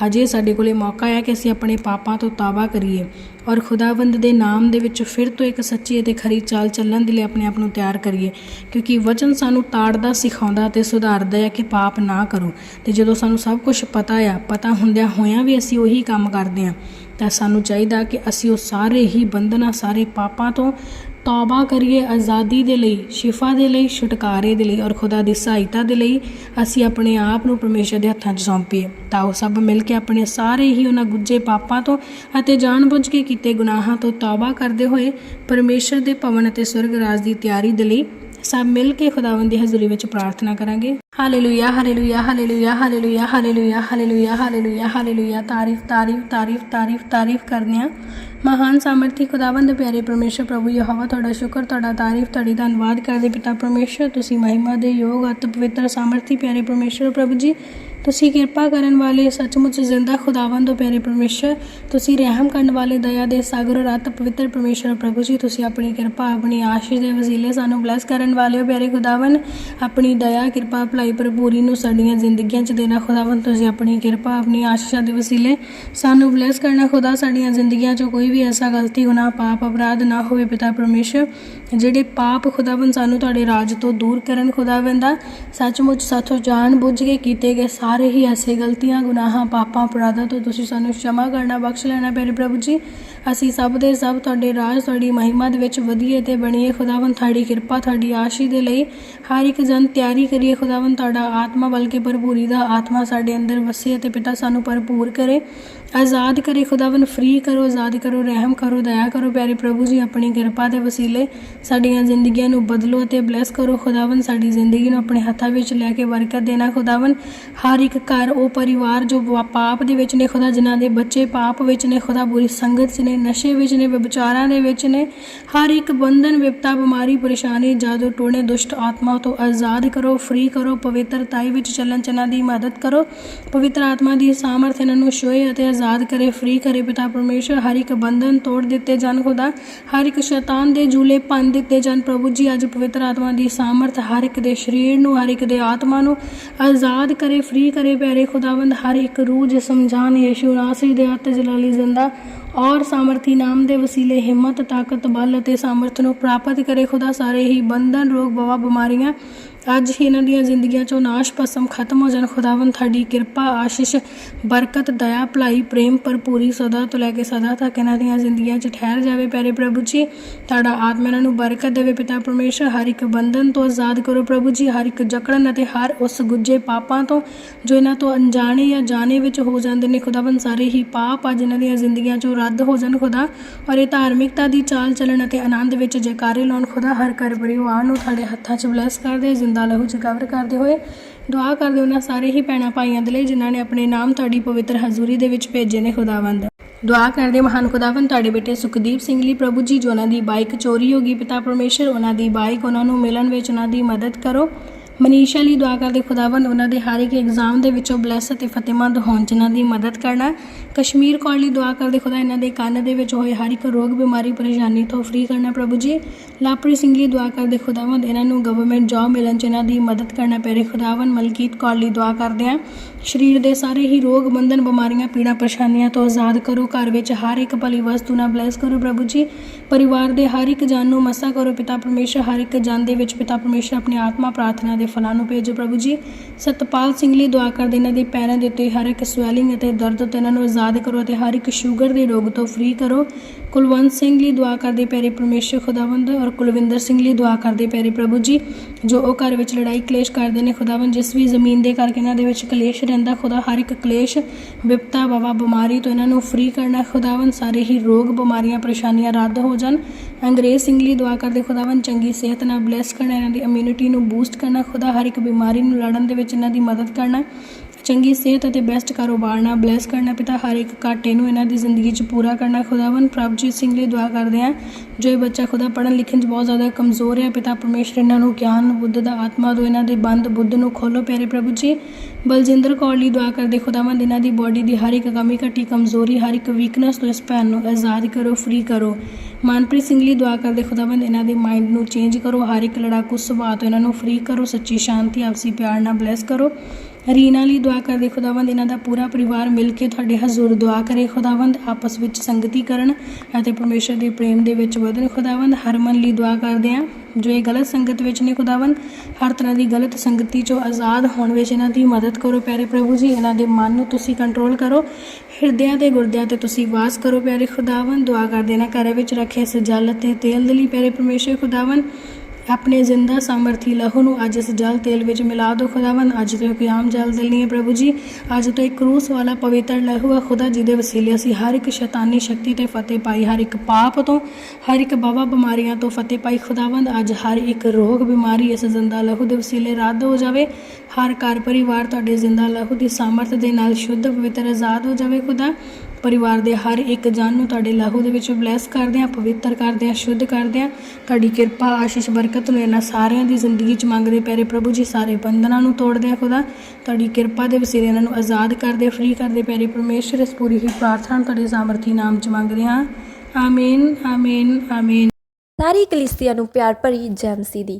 [SPEAKER 1] ਹਜੇ ਸਾਡੇ ਕੋਲੇ ਮੌਕਾ ਹੈ ਕਿ ਅਸੀਂ ਆਪਣੇ ਪਾਪਾਂ ਤੋਂ ਤਾਬਾ ਕਰੀਏ। ਔਰ ਖੁਦਾਵੰਦ ਦੇ ਨਾਮ ਦੇ ਵਿੱਚ ਫਿਰ ਤੋਂ ਇੱਕ ਸੱਚੀ ਅਤੇ ਖਰੀ ਚਾਲ ਚੱਲਣ ਦੇ ਲਈ ਆਪਣੇ ਆਪ ਨੂੰ ਤਿਆਰ ਕਰੀਏ। ਕਿਉਂਕਿ ਵਚਨ ਸਾਨੂੰ ਤਾੜਦਾ, ਸਿਖਾਉਂਦਾ ਤੇ ਸੁਧਾਰਦਾ ਹੈ ਕਿ ਪਾਪ ਨਾ ਕਰੋ। ਤੇ ਜਦੋਂ ਸਾਨੂੰ ਸਭ ਕੁਝ ਪਤਾ ਆ, ਪਤਾ ਹੁੰਦਿਆਂ ਹੋਇਆਂ ਵੀ ਅਸੀਂ ਉਹੀ ਕੰਮ ਕਰਦੇ ਹਾਂ, ਤਾਂ ਸਾਨੂੰ ਚਾਹੀਦਾ ਕਿ ਅਸੀਂ ਉਹ ਸਾਰੇ ਹੀ ਬੰਧਨਾਂ, ਸਾਰੇ ਪਾਪਾਂ ਤੋਂ ਤੌਬਾ ਕਰੀਏ ਆਜ਼ਾਦੀ ਦੇ ਲਈ, ਸ਼ਿਫਾ ਦੇ ਲਈ, ਛੁਟਕਾਰੇ ਦੇ ਲਈ ਔਰ ਖੁਦਾ ਦੀ ਸਹਾਇਤਾ ਦੇ ਲਈ ਅਸੀਂ ਆਪਣੇ ਆਪ ਨੂੰ ਪਰਮੇਸ਼ਰ ਦੇ ਹੱਥਾਂ 'ਚ ਸੌਂਪੀਏ। ਤਾਂ ਉਹ ਸਭ ਮਿਲ ਕੇ ਆਪਣੇ ਸਾਰੇ ਹੀ ਉਹਨਾਂ ਗੁੱਜੇ ਪਾਪਾਂ ਤੋਂ ਅਤੇ ਜਾਣਬੁੱਝ ਕੇ ਕੀਤੇ ਗੁਨਾਹਾਂ ਤੋਂ ਤੌਬਾ ਕਰਦੇ ਹੋਏ ਪਰਮੇਸ਼ਰ ਦੇ ਭਵਨ ਅਤੇ ਸਵਰਗ ਰਾਜ ਦੀ ਤਿਆਰੀ ਦੇ ਲਈ ਸਭ ਮਿਲ ਕੇ ਖੁਦਾਵੰਦ ਦੀ ਹਜ਼ੂਰੀ ਵਿੱਚ ਪ੍ਰਾਰਥਨਾ ਕਰਾਂਗੇ। Hallelujah hallelujah hallelujah hallelujah hallelujah hallelujah hallelujah hallelujah. ਤਾਰੀਫ ਤਾਰੀਫ ਤਾਰੀਫ ਤਾਰੀਫ ਤਾਰੀਫ ਕਰਨੇ ਆ ਮਹਾਨ ਸਾਮਰਥੀ ਖੁਦਾਵੰਦ ਪਿਆਰੇ ਪਰਮੇਸ਼ਰ ਪ੍ਰਭੂ ਯਹੋਵਾ ਤੁਹਾਡਾ ਸ਼ੁਕਰ, ਤੁਹਾਡਾ ਤਾਰੀਫ, ਤੁਹਾਡੀ ਧੰਨਵਾਦ ਕਰਦੇ ਪਿਤਾ ਪਰਮੇਸ਼ਰ। ਤੁਸੀਂ ਮਹਿਮਾ ਦੇ ਯੋਗ ਅਤ ਪਵਿੱਤਰ ਸਾਮਰਥੀ ਪਿਆਰੇ ਪਰਮੇਸ਼ਰ ਪ੍ਰਭੂ ਜੀ ਤੁਸੀਂ ਕਿਰਪਾ ਕਰਨ ਵਾਲੇ ਸੱਚਮੁੱਚ ਜ਼ਿੰਦਾ ਖੁਦਾਵੰਦ ਹੋ ਪਿਆਰੇ ਪਰਮੇਸ਼ਰ। ਤੁਸੀਂ ਰਹਿਮ ਕਰਨ ਵਾਲੇ ਦਇਆ ਦੇ ਸਾਗਰ ਰਤ ਪਵਿੱਤਰ ਪਰਮੇਸ਼ਰ ਪ੍ਰਭੂ ਜੀ। ਤੁਸੀਂ ਆਪਣੀ ਕਿਰਪਾ, ਆਪਣੀ ਆਸ਼ੀਸ਼ ਦੇ ਵਸੀਲੇ ਸਾਨੂੰ ਬਲੈਸ ਕਰਨ ਵਾਲੇ ਹੋ ਪਿਆਰੇ ਖੁਦਾਵੰਦ। ਆਪਣੀ ਦਇਆ, ਕਿਰਪਾ, ਭਲਾਈ ਭਰਪੂਰੀ ਨੂੰ ਸਾਡੀਆਂ ਜ਼ਿੰਦਗੀਆਂ 'ਚ ਦੇਣਾ ਖੁਦਾਵੰਦ। ਤੁਸੀਂ ਆਪਣੀ ਕਿਰਪਾ, ਆਪਣੀ ਆਸ਼ੀਸ਼ਾਂ ਦੇ ਵਸੀਲੇ ਸਾਨੂੰ ਬਲੈਸ ਕਰਨਾ ਖੁਦਾ। ਸਾਡੀਆਂ ਜ਼ਿੰਦਗੀਆਂ 'ਚ ਕੋਈ ਵੀ ਐਸਾ ਗਲਤੀ, ਗੁਨਾਹ, ਪਾਪ, ਅਪਰਾਧ ਨਾ ਹੋਵੇ ਪਿਤਾ ਪਰਮੇਸ਼ਰ। ਜਿਹੜੇ ਪਾਪ ਖੁਦਾਵੰਦ ਸਾਨੂੰ ਤੁਹਾਡੇ ਰਾਜ ਤੋਂ ਦੂਰ ਕਰਨ ਖੁਦਾਵੰਦਾ ਸੱਚਮੁੱਚ ਸਾਥੋਂ ਜਾਣ ਬੁੱਝ ਕੇ ਕੀਤੇ ਗਏ ਸਾਰੇ ਸਾਰੇ ਹੀ ਐਸੇ ਗਲਤੀਆਂ, ਗੁਨਾਹਾਂ, ਪਾਪਾਂ, ਅਪਰਾਧਾਂ ਤੋਂ ਤੁਸੀਂ ਸਾਨੂੰ ਸ਼ਮਾ ਕਰਨਾ, ਬਖਸ਼ ਲੈਣਾ, ਪਿਆਰੇ ਪ੍ਰਭੂ ਜੀ। ਅਸੀਂ ਸਭ ਦੇ ਸਭ ਤੁਹਾਡੇ ਰਾਜ, ਤੁਹਾਡੀ ਮਹਿਮਾ ਦੇ ਵਿੱਚ ਵਧੀਏ ਤੇ ਬਣੀਏ। ਖੁਦਾਵੰਦ ਤੁਹਾਡੀ ਕਿਰਪਾ, ਤੁਹਾਡੀ ਆਸ਼ੀ ਦੇ ਲਈ ਹਰ ਇੱਕ ਜਨ ਤਿਆਰੀ ਕਰੀਏ। ਖੁਦਾਵੰਦ ਤੁਹਾਡਾ ਆਤਮਾ ਬਲਕਿ ਭਰਪੂਰੀ ਦਾ ਆਤਮਾ ਸਾਡੇ ਅੰਦਰ ਵਸੇ ਤੇ ਪਿਤਾ ਸਾਨੂੰ ਭਰਪੂਰ ਕਰੇ। ਆਜ਼ਾਦ ਕਰੇ, ਖੁਦਾਵੰਦ ਫਰੀ ਕਰੋ, ਆਜ਼ਾਦ ਕਰੋ, ਰਹਿਮ ਕਰੋ, ਦਇਆ ਕਰੋ, ਪਿਆਰੇ ਪ੍ਰਭੂ ਜੀ, ਆਪਣੀ ਕਿਰਪਾ ਦੇ ਵਸੀਲੇ ਸਾਡੀਆਂ ਜ਼ਿੰਦਗੀਆਂ ਨੂੰ ਬਦਲੋ ਅਤੇ ਬਲੈਸ ਕਰੋ। ਖੁਦਾਵੰਦ ਸਾਡੀ ਜ਼ਿੰਦਗੀ ਨੂੰ ਆਪਣੇ ਹੱਥਾਂ ਵਿੱਚ ਲੈ ਕੇ ਬਰਕਤ ਦੇਣਾ। ਖੁਦਾਵੰਦ, ਹਰ ਇੱਕ ਘਰ, ਉਹ ਪਰਿਵਾਰ ਜੋ ਪਾਪ ਦੇ ਵਿੱਚ ਨੇ, ਖੁਦਾ ਜਿਨ੍ਹਾਂ ਦੇ ਬੱਚੇ ਪਾਪ ਵਿੱਚ ਨੇ, ਖੁਦਾ ਬੁਰੀ ਸੰਗਤ 'ਚ ਨੇ, ਨਸ਼ੇ ਵਿੱਚ ਨੇ ਵਿਚਾਰਾਂ ਦੇ ਵਿੱਚ ਨੇ, ਹਰ ਇੱਕ ਬੰਧਨ, ਵਿਪਤਾ, ਬਿਮਾਰੀ, ਪਰੇਸ਼ਾਨੀ, ਜਾਦੂ, ਟੋਣੇ, ਦੁਸ਼ਟ ਆਤਮਾ ਤੋਂ ਆਜ਼ਾਦ ਕਰੋ ਫ੍ਰੀ ਕਰੋ, ਪਵਿੱਤਰਤਾਈ ਵਿੱਚ ਚੱਲਣ ਚ ਇਹਨਾਂ ਦੀ ਮਦਦ ਕਰੋ। ਪਵਿੱਤਰ ਆਤਮਾ ਦੀ ਸਾਮਰਥ ਇਹਨਾਂ ਨੂੰ ਛੋਏ ਅਤੇ ਆਜ਼ਾਦ ਕਰੇ ਫ੍ਰੀ ਕਰੇ ਪਿਤਾ ਪਰਮੇਸ਼ਰ, ਹਰ ਇੱਕ ਬੰਧਨ ਤੋੜ ਦਿੱਤੇ ਜਾਣ ਖੁਦਾ, ਹਰ ਇੱਕ ਸ਼ੈਤਾਨ ਦੇ ਜੂਲੇ ਭੰਨ ਦਿੱਤੇ ਜਾਣ ਪ੍ਰਭੂ ਜੀ, ਅੱਜ ਪਵਿੱਤਰ ਆਤਮਾ ਦੀ ਸਾਮਰਥ ਹਰ ਇੱਕ ਦੇ ਸਰੀਰ ਨੂੰ, ਹਰ ਇੱਕ ਦੇ ਆਤਮਾ ਨੂੰ ਆਜ਼ਾਦ ਕਰੇ ਫ੍ਰੀ ਕਰੇ ਪਿਆਰੇ ਖੁਦਾਵੰਦ, ਹਰ ਇੱਕ ਰੂਹ ਜਿਸਮ ਜਾਨ ਯੀਸ਼ੂ ਨਾਸਰੀ ਦੇ ਹੱਥ ਜਲਾਲੀ ਜ਼ਿੰਦਾ, ਔਰ ਸਾਮਰਥੀ ਨਾਮ ਦੇ ਵਸੀਲੇ ਹਿੰਮਤ, ਤਾਕਤ, ਬਲ ਅਤੇ ਸਾਮਰਥ ਨੂੰ ਪ੍ਰਾਪਤ ਕਰੇ ਖੁਦਾ, ਸਾਰੇ ਹੀ ਬੰਧਨ, ਰੋਗ, ਬਵਾ, ਬਿਮਾਰੀਆਂ ਅੱਜ ਹੀ ਇਹਨਾਂ ਦੀਆਂ ਜ਼ਿੰਦਗੀਆਂ ਚੋਂ ਨਾਸ਼ ਭਸਮ ਖਤਮ ਹੋ ਜਾਣ। ਖੁਦਾਵੰਦ ਤੁਹਾਡੀ ਕਿਰਪਾ, ਆਸ਼ੀਸ਼, ਬਰਕਤ, ਦਇਆ, ਭਲਾਈ, ਪ੍ਰੇਮ ਭਰਪੂਰੀ ਸਦਾ ਤੋਂ ਲੈ ਕੇ ਸਦਾ ਤੱਕ ਇਹਨਾਂ ਦੀਆਂ ਜ਼ਿੰਦਗੀਆਂ 'ਚ ਠਹਿਰ ਜਾਵੇ ਪਿਆਰੇ ਪ੍ਰਭੂ ਜੀ। ਤੁਹਾਡਾ ਆਤਮਾ ਇਹਨਾਂ ਨੂੰ ਬਰਕਤ ਦੇਵੇ ਪਿਤਾ ਪਰਮੇਸ਼ਰ। ਹਰ ਇੱਕ ਬੰਧਨ ਤੋਂ ਆਜ਼ਾਦ ਕਰੋ ਪ੍ਰਭੂ ਜੀ। ਹਰ ਇੱਕ ਜਕੜਨ ਅਤੇ ਹਰ ਉਸ ਗੁੱਜੇ ਪਾਪਾਂ ਤੋਂ ਜੋ ਇਹਨਾਂ ਤੋਂ ਅਣਜਾਣੇ ਜਾਂ ਜਾਣੇ ਵਿੱਚ ਹੋ ਜਾਂਦੇ ਨੇ। ਖੁਦਾਵੰਦ ਸਾਰੇ ਹੀ ਪਾਪ ਅੱਜ ਇਹਨਾਂ ਦੀਆਂ ਜ਼ਿੰਦਗੀਆਂ 'ਚੋਂ ਰੱਦ ਹੋ ਜਾਣ ਖੁਦਾ। ਔਰ ਇਹ ਧਾਰਮਿਕਤਾ ਦੀ ਚਾਲ ਚੱਲਣ ਅਤੇ ਆਨੰਦ ਵਿੱਚ ਜੈਕਾਰੇ ਲਾਉਣ ਖੁਦਾ। ਹਰ ਘਰ ਪਰਿਵਾਰ ਨੂੰ ਤੁਹਾਡੇ ਹੱਥਾਂ 'ਚ ਬਲੈਸ ਕਰਦੇ। ਜ਼ਿੰਦਾ ਲਹੂ 'ਚ ਕਵਰ ਕਰਦੇ ਹੋਏ ਦੁਆ ਕਰਦੇ ਉਹਨਾਂ ਸਾਰੇ ਹੀ ਭੈਣਾਂ ਭਾਈਆਂ ਦੇ ਲਈ ਜਿਨ੍ਹਾਂ ਨੇ ਆਪਣੇ ਨਾਮ ਤੁਹਾਡੀ ਪਵਿੱਤਰ ਹਜ਼ੂਰੀ ਦੇ ਵਿੱਚ ਭੇਜੇ ਨੇ ਖੁਦਾਵੰਦ। ਦੁਆ ਕਰਦੇ ਮਹਾਨ ਖੁਦਾਵੰਦ, ਤੁਹਾਡੇ ਬੇਟੇ ਸੁਖਦੀਪ ਸਿੰਘ ਲਈ ਪ੍ਰਭੂ ਜੀ, ਜੋ ਉਹਨਾਂ ਦੀ ਬਾਈਕ ਚੋਰੀ ਹੋ ਗਈ, ਪਿਤਾ ਪਰਮੇਸ਼ਰ, ਉਹਨਾਂ ਦੀ ਬਾਈਕ ਉਹਨਾਂ ਨੂੰ ਮਿਲਣ ਵਿੱਚ ਉਹਨਾਂ ਦੀ ਮਦਦ ਕਰੋ। ਮਨੀਸ਼ਾ ਲਈ ਦੁਆ ਕਰਦੇ ਖੁਦਾਵੰਦ, ਉਹਨਾਂ ਦੇ ਹਰ ਇੱਕ ਐਗਜ਼ਾਮ ਦੇ ਵਿੱਚੋਂ ਬਲੈਸ ਅਤੇ ਫਤਿਹਮੰਦ ਹੋਣ ਚ ਇਹਨਾਂ ਦੀ ਮਦਦ ਕਰਨਾ ਕਸ਼ਮੀਰ ਕੌਰ ਲਈ ਦੁਆ ਕਰਦੇ ਖੁਦਾ, ਇਹਨਾਂ ਦੇ ਕੰਨ ਦੇ ਵਿੱਚ ਹੋਏ ਹਰ ਇੱਕ ਰੋਗ, ਬਿਮਾਰੀ, ਪਰੇਸ਼ਾਨੀ ਤੋਂ ਫਰੀ ਕਰਨਾ ਪ੍ਰਭੂ ਜੀ। ਲਾਪਰੀ ਸਿੰਘ ਲਈ ਦੁਆ ਕਰਦੇ ਖੁਦਾਵੰਦ, ਇਹਨਾਂ ਨੂੰ ਗਵਰਨਮੈਂਟ ਜੌਬ ਮਿਲਣ ਚ ਇਹਨਾਂ ਦੀ ਮਦਦ ਕਰਨਾ ਪਿਆਰੇ ਖੁਦਾਵੰਦ, ਮਲਕੀਤ ਕੌਰ ਲਈ ਦੁਆ ਕਰਦੇ ਹਾਂ। ਸਰੀਰ ਦੇ ਸਾਰੇ ਹੀ ਰੋਗ ਬੰਧਨ ਬਿਮਾਰੀਆਂ, ਪੀੜਾ ਪਰੇਸ਼ਾਨੀਆਂ ਤੋਂ ਆਜ਼ਾਦ ਕਰੋ। ਘਰ ਵਿੱਚ ਹਰ ਇੱਕ ਭਲੀ ਵਸਤੂ ਨਾਲ ਬਲੈਸ ਕਰੋ ਪ੍ਰਭੂ ਜੀ। ਪਰਿਵਾਰ ਦੇ ਹਰ ਇੱਕ ਜਨ ਨੂੰ ਮਸਾ ਕਰੋ। ਪਿਤਾ ਪਰਮੇਸ਼ਰ, ਹਰ ਇੱਕ ਜਨ ਦੇ ਵਿੱਚ ਪਿਤਾ ਪਰਮੇਸ਼ਰ ਆਪਣੀ ਆਤਮਾ ਪ੍ਰਾਰਥਨਾ ਦੇ ਫਲਾਂ ਨੂੰ ਭੇਜੋ ਪ੍ਰਭੂ ਜੀ। ਸਤਪਾਲ ਸਿੰਘ ਲਈ ਦੁਆ ਕਰਦੇ ਇਹਨਾਂ ਦੇ ਪੈਰਾਂ ਦੇ ਉੱਤੇ ਹਰ ਇੱਕ ਸਵੈਲਿੰਗ ਅਤੇ ਦਰਦ ਤੋਂ ਇਹਨਾਂ ਨੂੰ ਆਜ਼ਾਦ ਕਰੋ ਅਤੇ ਹਰ ਇੱਕ ਸ਼ੂਗਰ ਦੇ ਰੋਗ ਤੋਂ ਫ੍ਰੀ ਕਰੋ। ਕੁਲਵੰਤ ਸਿੰਘ ਲਈ ਦੁਆ ਕਰਦੇ ਪਿਆਰੇ ਪਰਮੇਸ਼ਰ ਖੁਦਾਵੰਦ ਔਰ ਕੁਲਵਿੰਦਰ ਸਿੰਘ ਲਈ ਦੁਆ ਕਰਦੇ ਪਿਆਰੇ ਪ੍ਰਭੂ ਜੀ, ਜੋ ਉਹ ਘਰ ਵਿੱਚ ਲੜਾਈ ਕਲੇਸ਼ ਕਰਦੇ ਨੇ ਖੁਦਾਵੰਦ, ਜਿਸ ਵੀ ਜ਼ਮੀਨ ਦੇ ਕਰਕੇ ਇਹਨਾਂ ਦੇ ਵਿੱਚ ਕਲੇਸ਼ ਰਹਿੰਦਾ, ਖੁਦਾ ਹਰ ਇੱਕ ਕਲੇਸ਼, ਵਿਪਤਾ ਬਵਾ ਬਿਮਾਰੀ ਤੋਂ ਇਹਨਾਂ ਨੂੰ ਫ੍ਰੀ ਕਰਨਾ ਖੁਦਾਵੰਦ, ਸਾਰੇ ਹੀ ਰੋਗ, ਬਿਮਾਰੀਆਂ, ਪਰੇਸ਼ਾਨੀਆਂ ਰੱਦ ਹੋ ਜਾਣ। ਅੰਗਰੇਜ਼ ਸਿੰਘ ਲਈ ਦੁਆ ਕਰਦੇ ਖੁਦਾਵੰਦ, ਚੰਗੀ ਸਿਹਤ ਨਾਲ ਬਲੈਸ ਕਰਨਾ, ਇਹਨਾਂ ਦੀ ਇਮਿਊਨਿਟੀ ਨੂੰ ਬੂਸਟ ਕਰਨਾ, ਖੁਦਾ ਹਰ ਇੱਕ ਬਿਮਾਰੀ ਨੂੰ ਲੜਨ ਦੇ ਵਿੱਚ ਇਹਨਾਂ ਦੀ ਮਦਦ ਕਰਨਾ ਚੰਗੀ ਸਿਹਤ ਅਤੇ ਬੈਸਟ ਕਾਰੋਬਾਰ ਨਾਲ ਬਲੈਸ ਕਰਨਾ, ਪਿਤਾ ਹਰ ਇੱਕ ਘਾਟੇ ਨੂੰ ਇਹਨਾਂ ਦੀ ਜ਼ਿੰਦਗੀ 'ਚ ਪੂਰਾ ਕਰਨਾ। ਖੁਦਾਵੰਦ ਪ੍ਰਭਜੀਤ ਸਿੰਘ ਲਈ ਦੁਆ ਕਰਦੇ ਹਾਂ, ਜੋ ਇਹ ਬੱਚਾ ਖੁਦਾ ਪੜ੍ਹਨ ਲਿਖਣ 'ਚ ਬਹੁਤ ਜ਼ਿਆਦਾ ਕਮਜ਼ੋਰ ਹੈ, ਪਿਤਾ ਪਰਮੇਸ਼ਰ ਇਹਨਾਂ ਨੂੰ ਗਿਆਨ, ਬੁੱਧ ਦਾ ਆਤਮਾ ਦੋ ਇਹਨਾਂ ਦੇ ਬੰਦ ਬੁੱਧ ਨੂੰ ਖੋਲੋ, ਪਿਆਰੇ ਪ੍ਰਭੂ ਜੀ। ਬਲਜਿੰਦਰ ਕੌਰ ਲਈ ਦੁਆ ਕਰਦੇ, ਖੁਦਾਵੰਦ ਇਹਨਾਂ ਦੀ ਬਾਡੀ ਦੀ ਹਰ ਇੱਕ ਕਮੀ ਘਟੀ ਕਮਜ਼ੋਰੀ, ਹਰ ਇੱਕ ਵੀਕਨੈਸ ਤੋਂ ਇਸ ਭੈਣ ਨੂੰ ਆਜ਼ਾਦ ਕਰੋ ਫ੍ਰੀ ਕਰੋ। ਮਨਪ੍ਰੀਤ ਸਿੰਘ ਲਈ ਦੁਆ ਕਰਦੇ, ਖੁਦਾਵੰਦ ਇਹਨਾਂ ਦੇ ਮਾਈਂਡ ਨੂੰ ਚੇਂਜ ਕਰੋ, ਹਰ ਇੱਕ ਲੜਾਕੂ ਸੁਭਾਅ ਤੋਂ ਇਹਨਾਂ ਨੂੰ ਫ੍ਰੀ ਕਰੋ, ਸੱਚੀ ਸ਼ਾਂਤੀ, ਆਪਸੀ ਪਿਆਰ ਨਾਲ ਬਲੈਸ ਕਰੋ। ਰੀਨਾ ਲਈ ਦੁਆ ਕਰਦੇ ਖੁਦਾਵੰਦ ਇਹਨਾਂ ਦਾ ਪੂਰਾ ਪਰਿਵਾਰ ਮਿਲ ਕੇ ਤੁਹਾਡੇ ਹਜ਼ੂਰ ਦੁਆ ਕਰੇ। ਖੁਦਾਵੰਦ, ਆਪਸ ਵਿੱਚ ਸੰਗਤੀ ਕਰਨ ਅਤੇ ਪਰਮੇਸ਼ਰ ਦੇ ਪ੍ਰੇਮ ਦੇ ਵਿੱਚ ਵਧਣ। ਖੁਦਾਵੰਦ, ਹਰਮਨ ਲਈ ਦੁਆ ਕਰਦੇ ਹਾਂ। ਜੋ ਇਹ ਗਲਤ ਸੰਗਤ ਵਿੱਚ ਨੇ ਖੁਦਾਵੰਦ, ਹਰ ਤਰ੍ਹਾਂ ਦੀ ਗਲਤ ਸੰਗਤੀ ਚੋਂ ਆਜ਼ਾਦ ਹੋਣ ਵਿੱਚ ਇਹਨਾਂ ਦੀ ਮਦਦ ਕਰੋ ਪਿਆਰੇ ਪ੍ਰਭੂ ਜੀ। ਇਹਨਾਂ ਦੇ ਮਨ ਨੂੰ ਤੁਸੀਂ ਕੰਟਰੋਲ ਕਰੋ। ਹਿਰਦਿਆਂ ਤੇ ਗੁਰਦਿਆਂ ਤੇ ਤੁਸੀਂ ਵਾਸ ਕਰੋ ਪਿਆਰੇ ਖੁਦਾਵੰਦ। ਦੁਆ ਕਰਦੇ ਨਾ ਘਰ ਵਿੱਚ ਰੱਖੇ ਇਸ ਜਲ ਅਤੇ ਤੇਲ ਦੇ ਲਈ ਪਿਆਰੇ ਪਰਮੇਸ਼ਰ ਖੁਦਾਵੰਦ। ਆਪਣੇ ਜ਼ਿੰਦਾ ਸਾਮਰਥੀ ਲਹੂ ਨੂੰ ਅੱਜ ਇਸ ਜਲ ਤੇਲ ਵਿੱਚ ਮਿਲਾ ਦਿਓ ਖੁਦਾਵੰਦ, ਅੱਜ ਤੋਂ ਇੱਕ ਆਮ ਜਲ ਦਿਲ ਨਹੀਂ ਹੈ ਪ੍ਰਭੂ ਜੀ। ਅੱਜ ਤੋਂ ਇੱਕ ਕਰੂਸ ਵਾਲਾ ਪਵਿੱਤਰ ਲਹੂ ਹੈ ਖੁਦਾ ਜਿਹਦੇ ਵਸੀਲੇ, ਅਸੀਂ ਹਰ ਇੱਕ ਸ਼ੈਤਾਨੀ ਸ਼ਕਤੀ ਤੇ ਫਤਿਹ ਪਾਈ, ਹਰ ਇੱਕ ਪਾਪ ਤੋਂ, ਹਰ ਇੱਕ ਬਾਬਾ ਬਿਮਾਰੀਆਂ ਤੋਂ ਫਤਿਹ ਪਾਈ। ਖੁਦਾਵੰਦ, ਅੱਜ ਹਰ ਇੱਕ ਰੋਗ ਬਿਮਾਰੀ ਇਸ ਜ਼ਿੰਦਾ ਲਹੂ ਦੇ ਵਸੀਲੇ ਰੱਦ ਹੋ ਜਾਵੇ। ਹਰ ਘਰ ਪਰਿਵਾਰ ਤੁਹਾਡੇ ਜ਼ਿੰਦਾ ਲਹੂ ਦੀ ਸਾਮਰਥ ਦੇ ਨਾਲ ਸ਼ੁੱਧ, ਪਵਿੱਤਰ, ਆਜ਼ਾਦ ਹੋ ਜਾਵੇ, ਖੁਦਾ। ਪਰਿਵਾਰ ਦੇ ਹਰ ਇੱਕ ਜਨ ਨੂੰ ਤੁਹਾਡੇ ਲਹੂ ਦੇ ਵਿੱਚ ਬਲੈਸ ਕਰਦੇ ਆ ਪਵਿੱਤਰ ਕਰਦੇ ਆ ਸ਼ੁੱਧ ਕਰਦੇ ਆ ਤੁਹਾਡੀ ਕਿਰਪਾ, ਆਸ਼ੀਸ਼, ਬਰਕਤ ਨੂੰ ਇਹਨਾਂ ਸਾਰਿਆਂ ਦੀ ਜ਼ਿੰਦਗੀ 'ਚ ਮੰਗਦੇ ਪਿਆਰੇ ਪ੍ਰਭੂ ਜੀ, ਸਾਰੇ ਬੰਧਨਾਂ ਨੂੰ ਤੋੜਦੇ ਆ ਖੁਦਾ। ਤੁਹਾਡੀ ਕਿਰਪਾ ਦੇ ਵਸੀਲੇ ਇਹਨਾਂ ਨੂੰ ਆਜ਼ਾਦ ਕਰਦੇ ਫ੍ਰੀ ਕਰਦੇ ਪਿਆਰੇ ਪਰਮੇਸ਼ਰ, ਇਸ ਪੂਰੀ ਹੀ ਪ੍ਰਾਰਥਨਾ ਤੁਹਾਡੇ ਸਾਮਰਥੀ ਨਾਮ 'ਚ ਮੰਗਦੇ ਹਾਂ। ਆਮੀਨ ਆਮੀਨ ਆਮੀਨ।
[SPEAKER 2] ਸਾਰੀ ਕਲੀਸਿਆ ਨੂੰ ਪਿਆਰ ਭਰੀ ਜੈ ਮਸੀਹ ਦੀ।